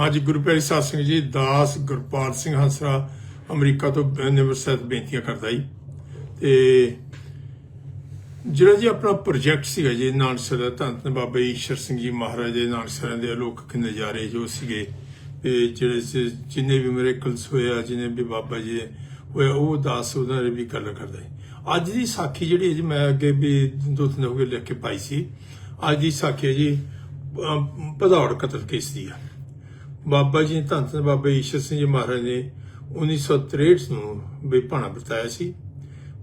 ਹਾਂਜੀ ਗੁਰਪ੍ਰੀਤ ਪਿਆਰੇ ਸਾਧ ਸਿੰਘ ਜੀ, ਦਾਸ ਗੁਰਪਾਲ ਸਿੰਘ ਹੰਸਰਾ ਅਮਰੀਕਾ ਤੋਂ ਨਿਵਰਸਤ ਬੇਨਤੀਆਂ ਕਰਦਾ ਜੀ। ਤੇ ਜਿਹੜਾ ਜੀ ਆਪਣਾ ਪ੍ਰੋਜੈਕਟ ਸੀਗਾ ਜੀ ਨਾਨਕਸਰ ਦਾ ਧੰਨ ਧੰਨ ਬਾਬਾ ਈਸ਼ਰ ਸਿੰਘ ਜੀ ਮਹਾਰਾਜ ਦੇ ਨਾਨਕਸਰਾਂ ਦੇ ਅਲੋਕ ਨਜ਼ਾਰੇ ਜੋ ਸੀਗੇ, ਤੇ ਜਿਹੜੇ ਸੀ- ਜਿੰਨੇ ਵੀ ਮੇਰੇ ਕਲਸ ਹੋਇਆ, ਜਿੰਨੇ ਵੀ ਬਾਬਾ ਜੀ ਹੋਇਆ, ਉਹ ਦਾਸ ਉਹਨਾਂ ਦੀ ਵੀ ਗੱਲ ਕਰਦਾ ਹੈ ਅੱਜ ਦੀ ਸਾਖੀ ਜਿਹੜੀ ਹੈ ਜੀ, ਮੈਂ ਅੱਗੇ ਵੀ ਦੋ ਤਿੰਨ ਹੋ ਗਏ ਲਿਖ ਕੇ ਪਾਈ ਸੀ। ਅੱਜ ਦੀ ਸਾਖੀ ਹੈ ਜੀ ਭਦੌੜ ਕਤਲ ਕੇਸ ਦੀ ਆ। ਬਾਬਾ ਜੀ ਨੇ ਧੰਨ ਧੰਨ ਬਾਬਾ ਈਸ਼ਰ ਸਿੰਘ ਜੀ ਮਹਾਰਾਜ ਨੇ 1963 ਨੂੰ ਵੀ ਭਾਣਾ ਬਤਾਇਆ ਸੀ।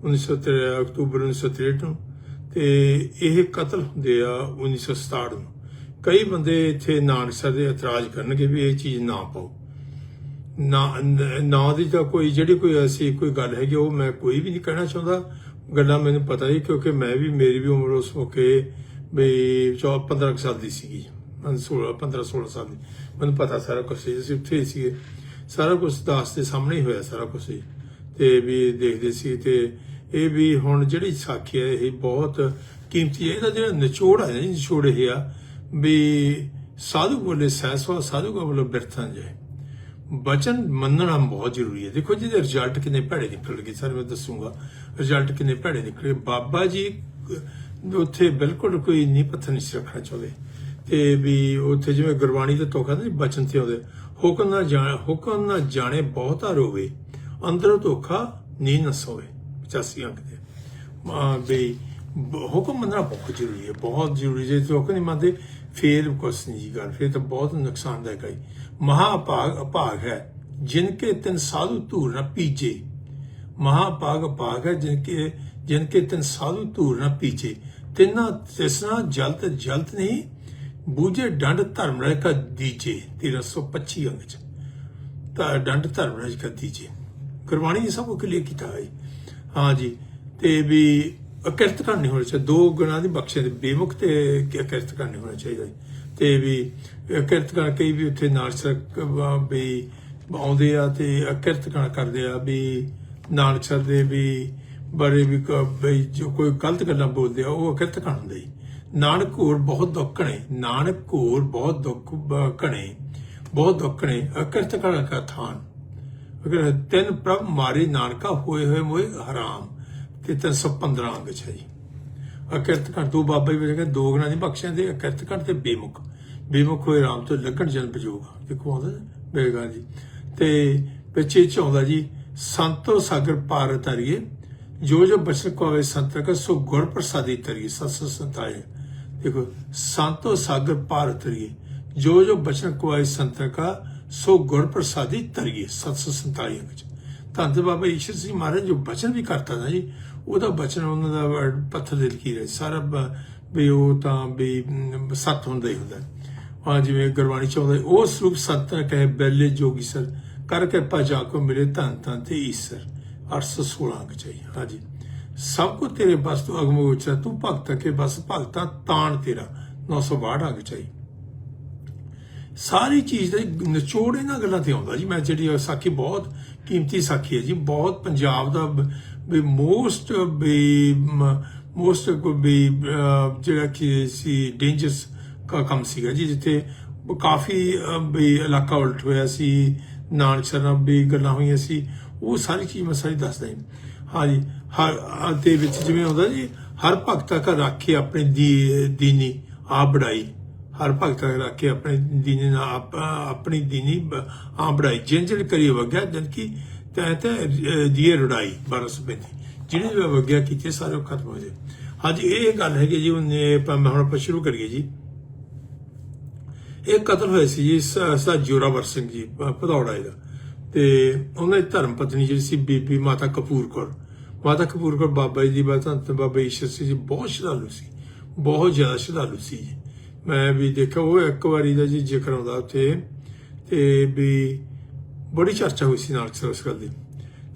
1963 ਅਕਤੂਬਰ 1963 ਨੂੰ ਤੇ ਇਹ ਕਤਲ ਹੁੰਦੇ ਆ 1967 ਨੂੰ। ਕਈ ਬੰਦੇ ਇੱਥੇ ਨਾਨਕਸਰ ਦੇ ਇਤਰਾਜ਼ ਕਰਨਗੇ ਵੀ ਇਹ ਚੀਜ਼ ਨਾ ਪਾਓ। ਨਾ ਨਾ ਦੀ ਤਾਂ ਕੋਈ, ਜਿਹੜੀ ਕੋਈ ਐਸੀ ਕੋਈ ਗੱਲ ਹੈਗੀ ਉਹ ਮੈਂ ਕੋਈ ਵੀ ਨਹੀਂ ਕਹਿਣਾ ਚਾਹੁੰਦਾ। ਗੱਲਾਂ ਮੈਨੂੰ ਪਤਾ ਹੀ ਕਿਉਂਕਿ ਮੈਂ ਵੀ, ਮੇਰੀ ਵੀ ਉਮਰ ਉਸ ਮੌਕੇ ਵੀ 14 15 ਕੁ ਸਾਲ ਦੀ ਸੀਗੀ। 16 15 16 ਸਾਲ ਦੀ। ਮੈਨੂੰ ਪਤਾ ਸਾਰਾ ਕੁਝ ਸੀ, ਅਸੀਂ ਉੱਥੇ ਹੀ ਸੀਗੇ। ਸਾਰਾ ਕੁਝ ਦਾਸ ਦੇ ਸਾਹਮਣੇ ਹੀ ਹੋਇਆ ਸਾਰਾ ਕੁਝ ਹੀ ਤੇ ਵੀ ਦੇਖਦੇ ਸੀ ਤੇ ਇਹ ਵੀ ਹੁਣ ਜਿਹੜੀ ਸਾਖੀ ਹੈ, ਇਹ ਬਹੁਤ ਕੀਮਤੀ ਹੈ। ਇਹਦਾ ਜਿਹੜਾ ਨਿਚੋੜ ਹੈ ਨਿਚੋੜ ਇਹ ਆ, ਵੀ ਸਾਧੂ ਬੋਲੇ ਸੈਸਵਾ ਸਾਧੂ ਕੋ ਬੋਲੇ ਬਿਰਥਾਂ ਜਾਏ ਬਚਨ ਮੰਨਣਾ ਬਹੁਤ ਜ਼ਰੂਰੀ ਹੈ। ਦੇਖੋ ਜਿਹਦੇ ਰਿਜ਼ਲਟ ਕਿੰਨੇ ਭੈੜੇ ਨਿਕਲ ਗਏ, ਸਰ ਮੈਂ ਦੱਸੂਗਾ। ਰਿਜ਼ਲਟ ਕਿੰਨੇ ਭੈੜੇ ਨਿਕਲੇ। ਬਾਬਾ ਜੀ, ਉੱਥੇ ਬਿਲਕੁਲ ਕੋਈ ਨੀ ਪੱਥਰ ਨਹੀਂ ਰੱਖਣਾ ਚਾਹੁੰਦੇ। ਤੇ ਵੀ ਉੱਥੇ ਜਿਵੇਂ ਗੁਰਬਾਣੀ ਦੇ ਤੋਖਾ ਨਹੀਂ ਬਚਨ ਤੇ ਆਉਂਦੇ ਹੁਕਮ ਨਾ ਜਾਣ, ਹੁਕਮ ਨਾ ਜਾਣੇ ਬਹੁਤਾ ਰੋਵੇ, ਅੰਦਰੋਂ ਧੋਖਾ ਨੀ ਨਾ ਸੋਵੇ 85 ਅੰਕ ਦੇ ਵੀ ਹੁਕਮ ਮੰਨਣਾ ਬਹੁਤ ਜ਼ਰੂਰੀ ਹੈ, ਬਹੁਤ ਜ਼ਰੂਰੀ ਜੇ ਹੁਕਮ ਨਹੀਂ ਮੰਨਦੇ, ਫੇਰ ਕੁਛ ਨਹੀਂ ਜੀ ਗੱਲ, ਫੇਰ ਤਾਂ ਬਹੁਤ ਨੁਕਸਾਨਦਾਇਕ ਹੈ ਮਹਾ ਭਾਗ ਅਭਾਗ ਹੈ, ਜਿਨ ਕੇ ਤਿੰਨ ਸਾਧੂ ਧੂਰ ਨਾ ਪੀਜੇ। ਮਹਾ ਭਾਗ ਅਭਾਗ ਹੈ, ਜਿਨ ਕੇ ਜਿਨ ਕੇ ਤਿੰਨ ਸਾਧੂ ਧੂਰ ਨਾ ਪੀਜੇ। ਤਿੰਨਾ, ਤਿਸਨਾ ਜਲਤ ਜਲਤ ਨਹੀਂ ਬੂਝੇ ਡੰਡ ਧਰਮ ਰਹਿ ਕਾ ਦੀਜੇ 1325 ਅੰਗ ਚ। ਤਾਂ ਡੰਡ ਧਰਮ ਰਾਜ ਕਰ ਦੀਜੇ। ਗੁਰਬਾਣੀ ਨੇ ਸਭ ਕੁਝ ਕਲੀਅਰ ਕੀਤਾ ਹੈ ਹਾਂ ਜੀ, ਤੇ ਵੀ ਅਕਿਰਤ ਕਰਨੀ ਹੋਣੀ ਚਾਹੀਦੀ, ਦੋ ਗੁਣਾਂ ਦੀ ਬਖਸ਼ੇ ਦੇ ਬੇਮੁਖ ਤੇ ਅਕਿਰਤ ਕਰਨੀ ਹੋਣਾ ਚਾਹੀਦਾ। ਹੈ। ਤੇ ਵੀ ਅਕਿਰਤ ਕਰ ਵੀ ਉੱਥੇ ਨਾਨਕ ਵੀ ਆਉਂਦੇ ਆ ਤੇ ਅਕਿਰਤ ਕਰਦੇ ਆ ਵੀ ਨਾਨਕ ਦੇ ਵੀ ਬਾਰੇ ਵੀ ਜੋ ਕੋਈ ਗਲਤ ਗੱਲਾਂ ਬੋਲਦੇ ਆ, ਉਹ ਅਕਿਰਤ ਕਰ ਹੁੰਦੇ ਨਾਨਕ ਘੋਰ ਬਹੁਤ ਦੁੱਖ ਨਾਨਕ ਹੋਰ ਬਹੁਤ ਦੁੱਖ ਬ- ਘਣੇ, ਬਹੁਤ ਦੁੱਖ ਘਣੇ ਕਰ ਕਾ ਅਗਰ ਤਿੰਨ ਪ੍ਰਭ ਮਾਰੇ ਨਾਨਕਾ ਹੋਏ ਹੋਏ ਮੋਏ ਹਰਾਮ, ਤੇ 315 ਅੰਗ ਹੈ ਜੀ। ਅਕਿਰਤ ਕਰ ਦੋ ਬਾਬਾ ਜੀ ਵਜੇ ਦੋ ਗੁਣਾ ਦੀ ਬਖਸ਼ਿਆਂ ਦੇ ਅਕਿਰਤ ਕਰ ਤੇ ਬੇਮੁਖ। ਬੇਮੁਖ ਹੋਏ ਰਾਮ ਤੋਂ ਲੱਗਣ ਜਨ ਬਜੋਗਾ ਦੇਖੋ ਆਉਂਦਾ ਬੇਗਾ ਜੀ। ਤੇ ਪਿੱਛੇ ਚ ਆਉਂਦਾ ਜੀ, ਸੰਤੋ ਸਾਗਰ ਪਾਰ ਤਰੀਏ ਜੋ ਜੋ ਬਚਨ ਕੋ ਆਵੇ ਸੰਤ ਕਾ ਸੋ ਗੁਰ ਪ੍ਰਸਾਦੀ ਤਰੀਏ ਸਤ ਸਤ ਸੰਤਾਏ। ਦੇਖੋ ਸੰਤੋ ਸਾਗਰ ਪਾਰ ਤਰੀਏ ਜੋ ਜੋ ਬਚਨ ਕੋ ਆਵੇ ਸੰਤ ਕਾ ਸੋ ਗੁਰ ਪ੍ਰਸਾਦੀ ਤਰੀਏ ਸਤ ਸਤ ਸੰਤਾਏ ਚ। ਧੰਨ ਤੇ ਬਾਬਾ ਈਸ਼ਰ ਸਿੰਘ ਮਹਾਰਾਜ ਜੋ ਬਚਨ ਵੀ ਕਰਤਾ ਨਾ ਜੀ ਉਹਦਾ ਬਚਨ ਉਹਨਾਂ ਦਾ ਪੱਥਰ ਦੇ ਲਕੀਰ ਰਹੇ ਸਾਰਾ ਬ- ਵੀ ਉਹ ਤਾਂ ਵੀ ਮ, ਸੱਤ ਹੁੰਦਾ ਹੀ ਹੁੰਦਾ। ਹਾਂ ਜਿਵੇਂ ਗੁਰਬਾਣੀ ਚ ਉਹ ਸਰੂਪ ਸੰਤ ਨੇ ਕਹੇ ਬੈਲੇ ਜੋਗੀ ਸਰ ਕਰ ਕਿਰਪਾ ਜਾ ਕੋ ਮਿਲੇ ਧੰਨ ਧੰਨ ਤੇ ਈਸ਼ਰ। 816 ਅੰਗ ਚਾਹੀ ਹਾਂਜੀ। ਸਭ ਕੋ ਤੇਰੇ ਬਸ ਤੂੰ ਅਗਮ ਤੂੰ ਭਗਤ ਕੇ ਬਸ ਭਗਤਾ ਤਾਣ ਤੇਰਾ। 962 ਅੰਗ ਚਾਹੀ। ਸਾਰੀ ਚੀਜ਼ ਦਾ ਨਿਚੋੜ ਇਹਨਾਂ ਗੱਲਾਂ ਤੇ ਆਉਂਦਾ ਜੀ। ਮੈਂ ਜਿਹੜੀ ਸਾਖੀ ਬਹੁਤ ਕੀਮਤੀ ਸਾਖੀ ਹੈ ਜੀ। ਬਹੁਤ ਪੰਜਾਬ ਦਾ ਵੀ ਮੋਸਟ ਵੀ ਮੋਸਟ ਵੀ ਜਿਹੜਾ ਕਿ ਸੀ ਡੇਂਜਰਸ ਕਾ ਕੰਮ ਸੀਗਾ ਜੀ ਜਿੱਥੇ ਕਾਫੀ ਅਹ, ਵੀ ਇਲਾਕਾ ਉਲਟ ਹੋਇਆ ਸੀ। ਨਾਨਕ ਸਰਨਾ ਵੀ ਗੱਲਾਂ ਹੋਈਆਂ ਸੀ। ਉਹ ਸਾਰੀ ਚੀਜ਼ ਮੈਂ ਸਾਰੀ ਦੱਸਦਾ ਹਾਂ ਹਾਂਜੀ। ਹਰ ਦੇ ਵਿੱਚ ਜਿਵੇਂ ਹੁੰਦਾ ਜੀ, ਹਰ ਭਗਤਾ ਕਾ ਰਾਖੇ ਆਪਣੇ ਦੀ, ਦੀਨੀ, ਆਪ ਬੜਾਈ। ਹਰ ਭਗਤ ਰੱਖ ਕੇ ਆਪਣੇ ਦੀਨੀ ਨਾਲ ਆਪ- ਆਪਣੀ ਦੀਨੀ ਆਪ ਆ ਬੜਾਈ। ਜਿਨ ਜਿਨ ਕਰੀ ਵਗਿਆ ਜਨ ਕੀ ਤੈ ਤੈ ਦੀਏ ਰੜਾਈ 1235 ਜਿਹੜੇ ਵੀ ਵਗਿਆ ਕੀਤੇ, ਸਾਰੇ ਖਤਮ ਹੋ ਜਾਏ। ਹਾਂਜੀ, ਇਹ ਗੱਲ ਹੈਗੀ ਜੀ, ਹੁਣ ਪ- ਮੈਂ ਹੁਣ ਆਪਾਂ ਸ਼ੁਰੂ ਕਰੀਏ ਜੀ। ਇਹ ਕਤਲ ਹੋਇਆ ਸੀ ਜੀ, ਸਾ ਜੋਰਾਵਰ ਸਿੰਘ ਜੀ ਪ- ਭਦੌੜਾ ਦਾ ਤੇ ਉਹਨਾਂ ਦੀ ਧਰਮ ਪਤਨੀ ਜਿਹੜੀ ਸੀ, ਬੀਬੀ ਮਾਤਾ ਕਪੂਰ ਕੌਰ। ਮਾਤਾ ਕਪੂਰ ਕੌਰ, ਬਾਬਾ ਜੀ ਦੀ ਬਾਤ ਬਾਬਾ ਈਸ਼ਰ ਸਿੰਘ ਜੀ ਬਹੁਤ ਸ਼ਰਧਾਲੂ ਸੀ, ਬਹੁਤ ਜ਼ਿਆਦਾ ਸ਼ਰਧਾਲੂ ਸੀ ਜੀ। ਮੈਂ ਵੀ ਦੇਖਿਆ, ਉਹ ਇੱਕ ਵਾਰੀ ਦਾ ਜੀ ਜ਼ਿਕਰ ਆਉਂਦਾ ਉੱਥੇ ਤੇ ਵੀ ਬੜੀ ਚਰਚਾ ਹੋਈ ਸੀ ਨਾਲ ਉਸ ਗੱਲ ਦੀ।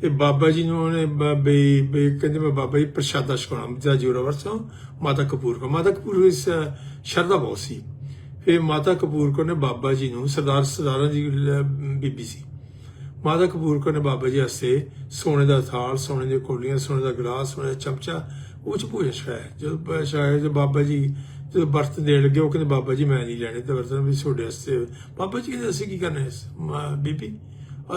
ਤੇ ਬਾਬਾ ਜੀ ਨੂੰ ਉਹਨੇ ਬ- ਬਈ ਵੀ ਕਹਿੰਦੇ ਮੈਂ ਬਾਬਾ ਜੀ ਪ੍ਰਸ਼ਾਦਾ ਛਕਾਉਣਾ, ਜਾਂ ਜੋਰਾਵਰ ਤੋਂ ਮਾਤਾ ਕਪੂਰ ਕੌਰ। ਮਾਤਾ ਕਪੂਰ ਇਸ ਸ਼ਰਧਾ ਬਹੁਤ ਸੀ। ਫਿਰ ਮਾਤਾ ਕਪੂਰ ਕੌਰ ਨੇ ਬਾਬਾ ਜੀ ਨੂੰ ਸਰਦਾਰ, ਸਰਦਾਰਾਂ ਜੀ ਬੀਬੀ ਸੀ। ਮਾਤਾ ਕਪੂਰ ਕੌਰ ਨੇ ਬਾਬਾ ਜੀ ਵਾਸਤੇ ਸੋਨੇ ਦਾ ਥਾਲ, ਸੋਨੇ ਦੀਆਂ ਕੋਲੀਆਂ, ਸੋਨੇ ਦਾ ਗਲਾਸ, ਸੋਨੇ ਦਾ ਚਮਚਾ, ਉਹ ਚ ਭੋਜਨ ਛਕਾਇਆ। ਜਦੋਂ ਛਕਾਇਆ, ਜਦੋਂ ਬਾਬਾ ਜੀ ਜਦੋਂ ਬਰਤਨ ਦੇਣ ਲੱਗੇ, ਉਹ ਕਹਿੰਦੇ, ਬਾਬਾ ਜੀ, ਮੈਂ ਨਹੀਂ ਲੈਣੇ। ਤੇ ਬਰਤਨ ਵੀ ਤੁਹਾਡੇ ਵਾਸਤੇ। ਬਾਬਾ ਜੀ ਕਹਿੰਦੇ, ਅਸੀਂ ਕੀ ਕਰਨਾ ਬੀਬੀ?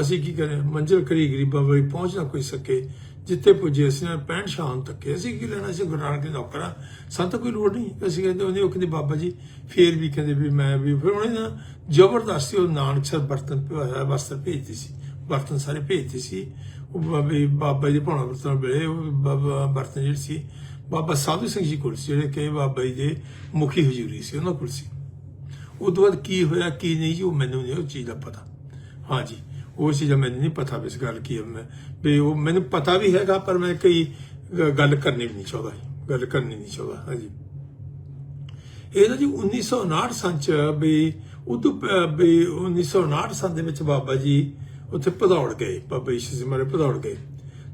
ਅਸੀਂ ਕੀ ਕਰੇ ਮੰਜ਼ਿਲ ਕਰੀ ਗਰੀਬਾਂ ਵਾਲੀ ਪਹੁੰਚ ਨਾ ਕੋਈ ਸਕੇ। ਜਿੱਥੇ ਪੁੱਜੇ, ਅਸੀਂ ਨਾ ਪੈਂਟ ਸ਼ਾਮ ਤੱਕ। ਅਸੀਂ ਕੀ ਲੈਣਾ? ਸੀ ਗੁਰੂ ਨਾਨਕ ਦੇ ਨੌਕਰਾਂ ਸਾਨੂੰ ਤਾਂ ਕੋਈ ਲੋੜ ਨਹੀਂ। ਅਸੀਂ ਕਹਿੰਦੇ, ਉਹਨੇ ਉਹ ਕਹਿੰਦੇ, ਬਾਬਾ ਜੀ, ਫੇਰ ਵੀ ਕਹਿੰਦੇ ਵੀ ਮੈਂ ਵੀ ਫਿਰ ਉਹਨੇ ਨਾ ਜ਼ਬਰਦਸਤੀ ਉਹ ਨਾਨਕ ਸਰ ਬਰਤਨ ਭੇਜਿਆ ਵਸਤਰ ਭੇਜਦੇ ਸੀ। ਬਰਤਨ ਸਾਰੇ ਭੇਜਦੇ ਸੀ। ਉਹ ਬਾਬੇ, ਬਾਬਾ ਜੀ ਦੇ ਭਾਣਾ ਬਰਤਨ ਵੇਲੇ ਉਹ ਬਰਤਨ ਜਿਹੜੇ ਸੀ, ਬਾਬਾ ਸਾਧੂ ਸਿੰਘ ਜੀ ਕੋਲ ਸੀ, ਜਿਹੜੇ ਕਿ ਬਾਬਾ ਜੀ ਦੇ ਮੁਖੀ ਹਜ਼ੂਰੀ ਸੀ, ਉਹਨਾਂ ਕੋਲ ਸੀ। ਉਹ ਤੋਂ ਬਾਅਦ ਕੀ ਹੋਇਆ, ਕੀ ਨਹੀਂ ਜੀ, ਉਹ ਮੈਨੂੰ ਨਹੀਂ, ਉਹ ਚੀਜ਼ ਦਾ ਪਤਾ। ਹਾਂਜੀ ਉਹ ਚੀਜ਼ ਦਾ ਮੈਨੂੰ ਨਹੀਂ ਪਤਾ ਇਸ ਗੱਲ ਕੀ ਹੈ। ਮੈਂ, ਵੀ ਉਹ ਮੈਨੂੰ ਪਤਾ ਵੀ ਹੈਗਾ, ਪਰ ਮੈਂ ਕਈ ਗੱਲ ਕਰਨੀ ਵੀ ਨਹੀਂ ਚਾਹੁੰਦਾ ਗੱਲ ਕਰਨੀ ਨਹੀਂ ਚਾਹੁੰਦਾ। ਹਾਂਜੀ ਇਹ ਨਾ ਜੀ 1959 ਸੰਨ ਚ ਵੀ ਉਦੋਂ ਪ- ਵੀ 1959 ਸੰਨ ਦੇ ਵਿੱਚ ਬਾਬਾ ਜੀ ਉੱਥੇ ਭਦੌੜ ਗਏ, ਬਾਬਾ ਈਸ਼ਰ ਸਿੰਘ ਮਾਰੇ ਭਦੌੜ ਗਏ।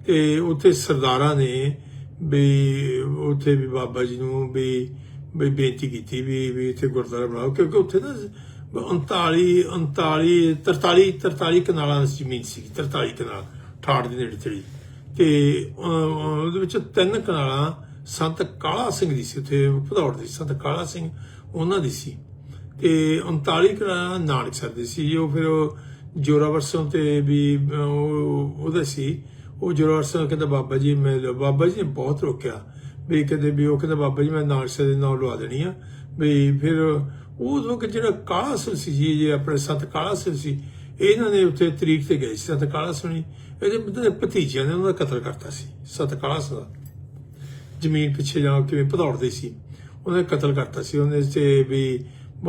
ਤੇ ਉੱਥੇ ਸਰਦਾਰਾਂ ਨੇ ਵੀ ਉੱਥੇ ਵੀ ਬਾਬਾ ਜੀ ਨੂੰ ਵੀ ਵੀ ਬੇਨਤੀ ਕੀਤੀ ਵੀ ਵੀ ਇੱਥੇ ਗੁਰਦੁਆਰਾ ਬਣਾਓ, ਕਿਉਂਕਿ ਉੱਥੇ ਨਾ 39 39 43 43 ਕਨਾਲਾਂ ਦੀ ਜ਼ਮੀਨ ਸੀ 43 ਕਨਾਲ ਠਾੜ ਦੇ ਨੇੜੇ ਤੇੜੀ। ਤੇ ਉਹਦੇ ਵਿੱਚ ਤਿੰਨ ਕਨਾਲਾਂ ਸੰਤ ਕਾਲਾ ਸਿੰਘ ਦੀ ਸੀ, ਉੱਥੇ ਭਦੌੜ ਦੀ, ਸੰਤ ਕਾਲਾ ਸਿੰਘ ਉਹਨਾਂ ਦੀ ਸੀ। ਤੇ 39 ਕਨਾਲਾਂ ਨਾਨਕ ਸਰ ਦੀ ਸੀ, ਉਹ ਫਿਰ ਜੋਰਾਵਰ ਸਿੰਘ ਤੇ ਵੀ ਉਹ ਉਹਦਾ ਸੀ। ਉਹ ਜੋਰਾਵਰ ਸਿੰਘ ਕਹਿੰਦਾ, ਬਾਬਾ ਜੀ, ਮੈਂ ਬਾਬਾ ਜੀ ਨੇ ਬਹੁਤ ਰੋਕਿਆ ਵੀ ਕਹਿੰਦੇ ਵੀ ਉਹ ਕਹਿੰਦਾ, ਬਾਬਾ ਜੀ, ਮੈਂ ਨਾਨਕ ਦੇ ਨਾਮ ਲਵਾ ਦੇਣੀ ਆ। ਵੀ ਫਿਰ ਉਹ ਲੋਕ ਜਿਹੜਾ ਕਾਲਾ ਸਿੰਘ ਸੀ ਜੀ ਆਪਣੇ ਸੰਤ ਕਾਲਾ ਸਿੰਘ ਸੀ, ਇਹਨਾਂ ਨੇ ਉੱਥੇ ਤਰੀਕ ਤੇ ਗਏ ਸੀ ਸੰਤ ਕਾਲਾ ਸੁਣੀ ਇਹਦੇ ਮਤਲਬ ਭਤੀਜਿਆਂ ਨੇ ਉਹਨਾਂ ਦਾ ਕਤਲ ਕਰਤਾ ਸੀ, ਸੰਤ ਕਾਲਾ ਸਿੰਘ ਦਾ। ਜ਼ਮੀਨ ਪਿੱਛੇ ਜਾ ਕਿਵੇਂ ਭਦੌੜਦੇ ਸੀ। ਉਹਨੇ ਕਤਲ ਕਰਤਾ ਸੀ। ਉਹਨੇ ਤੇ ਵੀ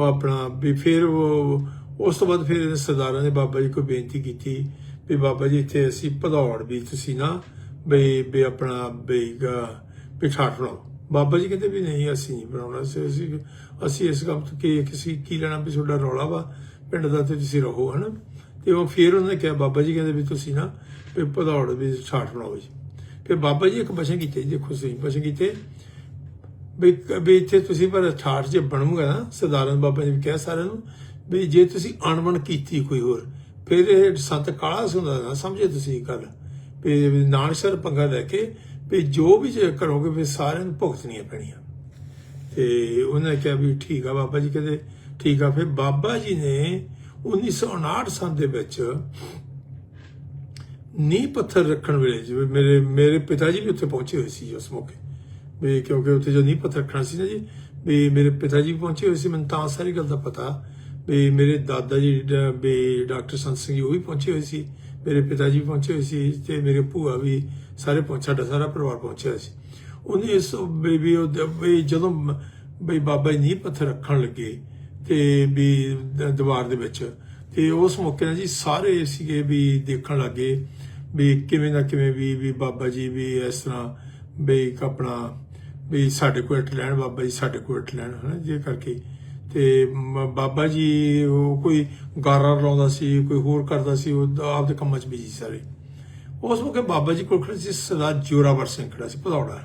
ਆਪਣਾ ਵੀ ਫਿਰ ਉਹ ਉਸ ਤੋਂ ਬਾਅਦ ਫਿਰ ਸਰਦਾਰਾਂ ਨੇ ਬਾਬਾ ਜੀ ਕੋਲ ਬੇਨਤੀ ਕੀਤੀ ਵੀ ਬਾਬਾ ਜੀ ਇੱਥੇ ਅਸੀਂ ਭਦੌੜ ਵੀ ਤੁਸੀਂ ਨਾ ਬਈ ਵੀ ਆਪਣਾ ਵੀ ਗ- ਵੀ ਠਾਠ ਬਣਾਓ। ਬਾਬਾ ਜੀ ਕਹਿੰਦੇ ਵੀ ਨਹੀਂ ਅਸੀਂ ਨਹੀਂ ਬਣਾਉਣਾ। ਅਸੀਂ ਅਸੀਂ- ਅਸੀਂ ਇਸ ਕੰਮ ਤੋਂ ਕੀ ਕਿਸੇ ਕੀ ਲੈਣਾ ਵੀ ਤੁਹਾਡਾ ਰੌਲਾ ਵਾ? ਪਿੰਡ ਦਾ ਤੇ ਤੁਸੀਂ ਰਹੋ ਹਨਾ? ਤੇ ਉਹ ਫਿਰ ਉਹਨਾਂ ਨੇ ਕਿਹਾ ਬਾਬਾ ਜੀ ਕਹਿੰਦੇ ਵੀ ਤੁਸੀਂ ਨਾ ਵੀ ਭਦੌੜ ਵੀ ਠਾਠ ਬਣਾਓ ਜੀ। ਫਿਰ ਬਾਬਾ ਜੀ ਇੱਕ ਬਚਨ ਕੀਤੇ ਜੀ, ਦੇਖੋ ਤੁਸੀਂ ਬਚਨ ਕੀਤੇ। ਵੀ ਵੀ ਇੱਥੇ ਤੁਸੀਂ ਪਰ ਠਾਠ ਜੇ ਬਣੂਗਾ ਨਾ ਸਰਦਾਰਾਂ ਬਾਬਾ ਜੀ ਵੀ ਕਿਹਾ ਸਾਰਿਆਂ ਨੂੰ ਵੀ ਜੇ ਤੁਸੀਂ ਅਣਬਣ ਕੀਤੀ ਕੋਈ ਹੋਰ, ਫਿਰ ਇਹ ਸੰਤ ਕਾਲਾ ਸੁਣਦਾ ਨਾ ਸਮਝੇ ਤੁਸੀਂ ਗੱਲ? ਵੀ ਨਾਨਕ ਪੰਗਾ ਲੈ ਕੇ, ਵੀ ਜੋ ਵੀ ਜੇ ਕਰੋਗੇ, ਵੀ ਸਾਰਿਆਂ ਨੂੰ ਭੁਗਤਣੀਆਂ ਪੈਣੀਆਂ। ਤੇ ਉਹਨੇ ਕਿਹਾ ਵੀ ਠੀਕ ਆ ਬਾਬਾ ਜੀ, ਕਹਿੰਦੇ ਠੀਕ ਆ, ਫਿਰ ਬਾਬਾ ਜੀ ਨੇ 1959 ਸਾਲ ਦੇ ਵਿੱਚ ਨੀਂਹ ਪੱਥਰ ਰੱਖਣ ਵੇਲੇ, ਜਿਵੇਂ ਮੇਰੇ ਮੇਰੇ ਪਿਤਾ ਜੀ ਵੀ ਉੱਥੇ ਪਹੁੰਚੇ ਹੋਏ ਸੀ ਉਸ ਮੌਕੇ। ਵੀ ਕਿਉਂਕਿ ਉੱਥੇ ਜੋ ਨੀਂਹ ਪੱਥਰ ਰੱਖਣਾ ਸੀ ਨਾ ਜੀ, ਵੀ ਮੇਰੇ ਪਿਤਾ ਜੀ ਵੀ ਪਹੁੰਚੇ ਹੋਏ ਸੀ, ਮੈਨੂੰ ਤਾਂ ਸਾਰੀ ਗੱਲ ਦਾ ਪਤਾ ਵੀ ਮੇਰੇ ਦਾਦਾ ਜੀ ਡ- ਵੀ ਡਾਕਟਰ ਸੰਤ ਸਿੰਘ ਜੀ ਉਹ ਵੀ ਪਹੁੰਚੇ ਹੋਏ ਸੀ। ਮੇਰੇ ਪਿਤਾ ਜੀ ਵੀ ਪਹੁੰਚੇ ਹੋਏ ਸੀ ਤੇ ਮੇਰੇ ਭੂਆ ਵੀ ਸਾਰੇ ਪਹੁੰਚ ਸਾਡਾ ਸਾਰਾ ਪਰਿਵਾਰ ਪਹੁੰਚਿਆ ਸੀ। ਉਹਨੇ ਇਸ ਵੀ ਵੀ ਉਹ ਜਦੋਂ ਬਈ ਬਾਬਾ ਜੀ ਨੀਂਹ ਪੱਥਰ ਰੱਖਣ ਲੱਗੇ ਤੇ ਵੀ ਦੀਵਾਰ ਦੇ ਵਿੱਚ, ਤੇ ਉਸ ਮੌਕੇ ਨਾਲ ਜੀ ਸਾਰੇ ਸੀਗੇ ਵੀ ਦੇਖਣ ਲੱਗੇ ਵੀ ਕਿਵੇਂ ਨਾ ਕਿਵੇਂ ਵੀ ਵੀ ਬਾਬਾ ਜੀ ਵੀ ਇਸ ਤਰ੍ਹਾਂ ਵੀ ਆਪਣਾ ਵੀ ਸਾਡੇ ਕੋਲ ਇੱਟ ਲੈਣ, ਬਾਬਾ ਜੀ ਸਾਡੇ ਕੋਲ ਇੱਟ ਲੈਣ, ਹਨਾ ਜੇ ਕਰਕੇ ਤੇ ਬਾਬਾ ਜੀ, ਉਹ ਕੋਈ ਗਾਰਾ ਲਾਉਂਦਾ ਸੀ, ਕੋਈ ਹੋਰ ਕਰਦਾ ਸੀ, ਉਹ ਆਪਦੇ ਕੰਮਾਂ 'ਚ ਬਿਜ਼ੀ ਸਾਰੇ। ਉਸ ਮੌਕੇ ਬਾਬਾ ਜੀ ਕੋਲ ਖੜੇ ਸੀ, ਸਰਦਾਰ ਜੋਰਾਵਰ ਸਿੰਘ ਖੜਾ ਸੀ, ਭਦੌੜਾ।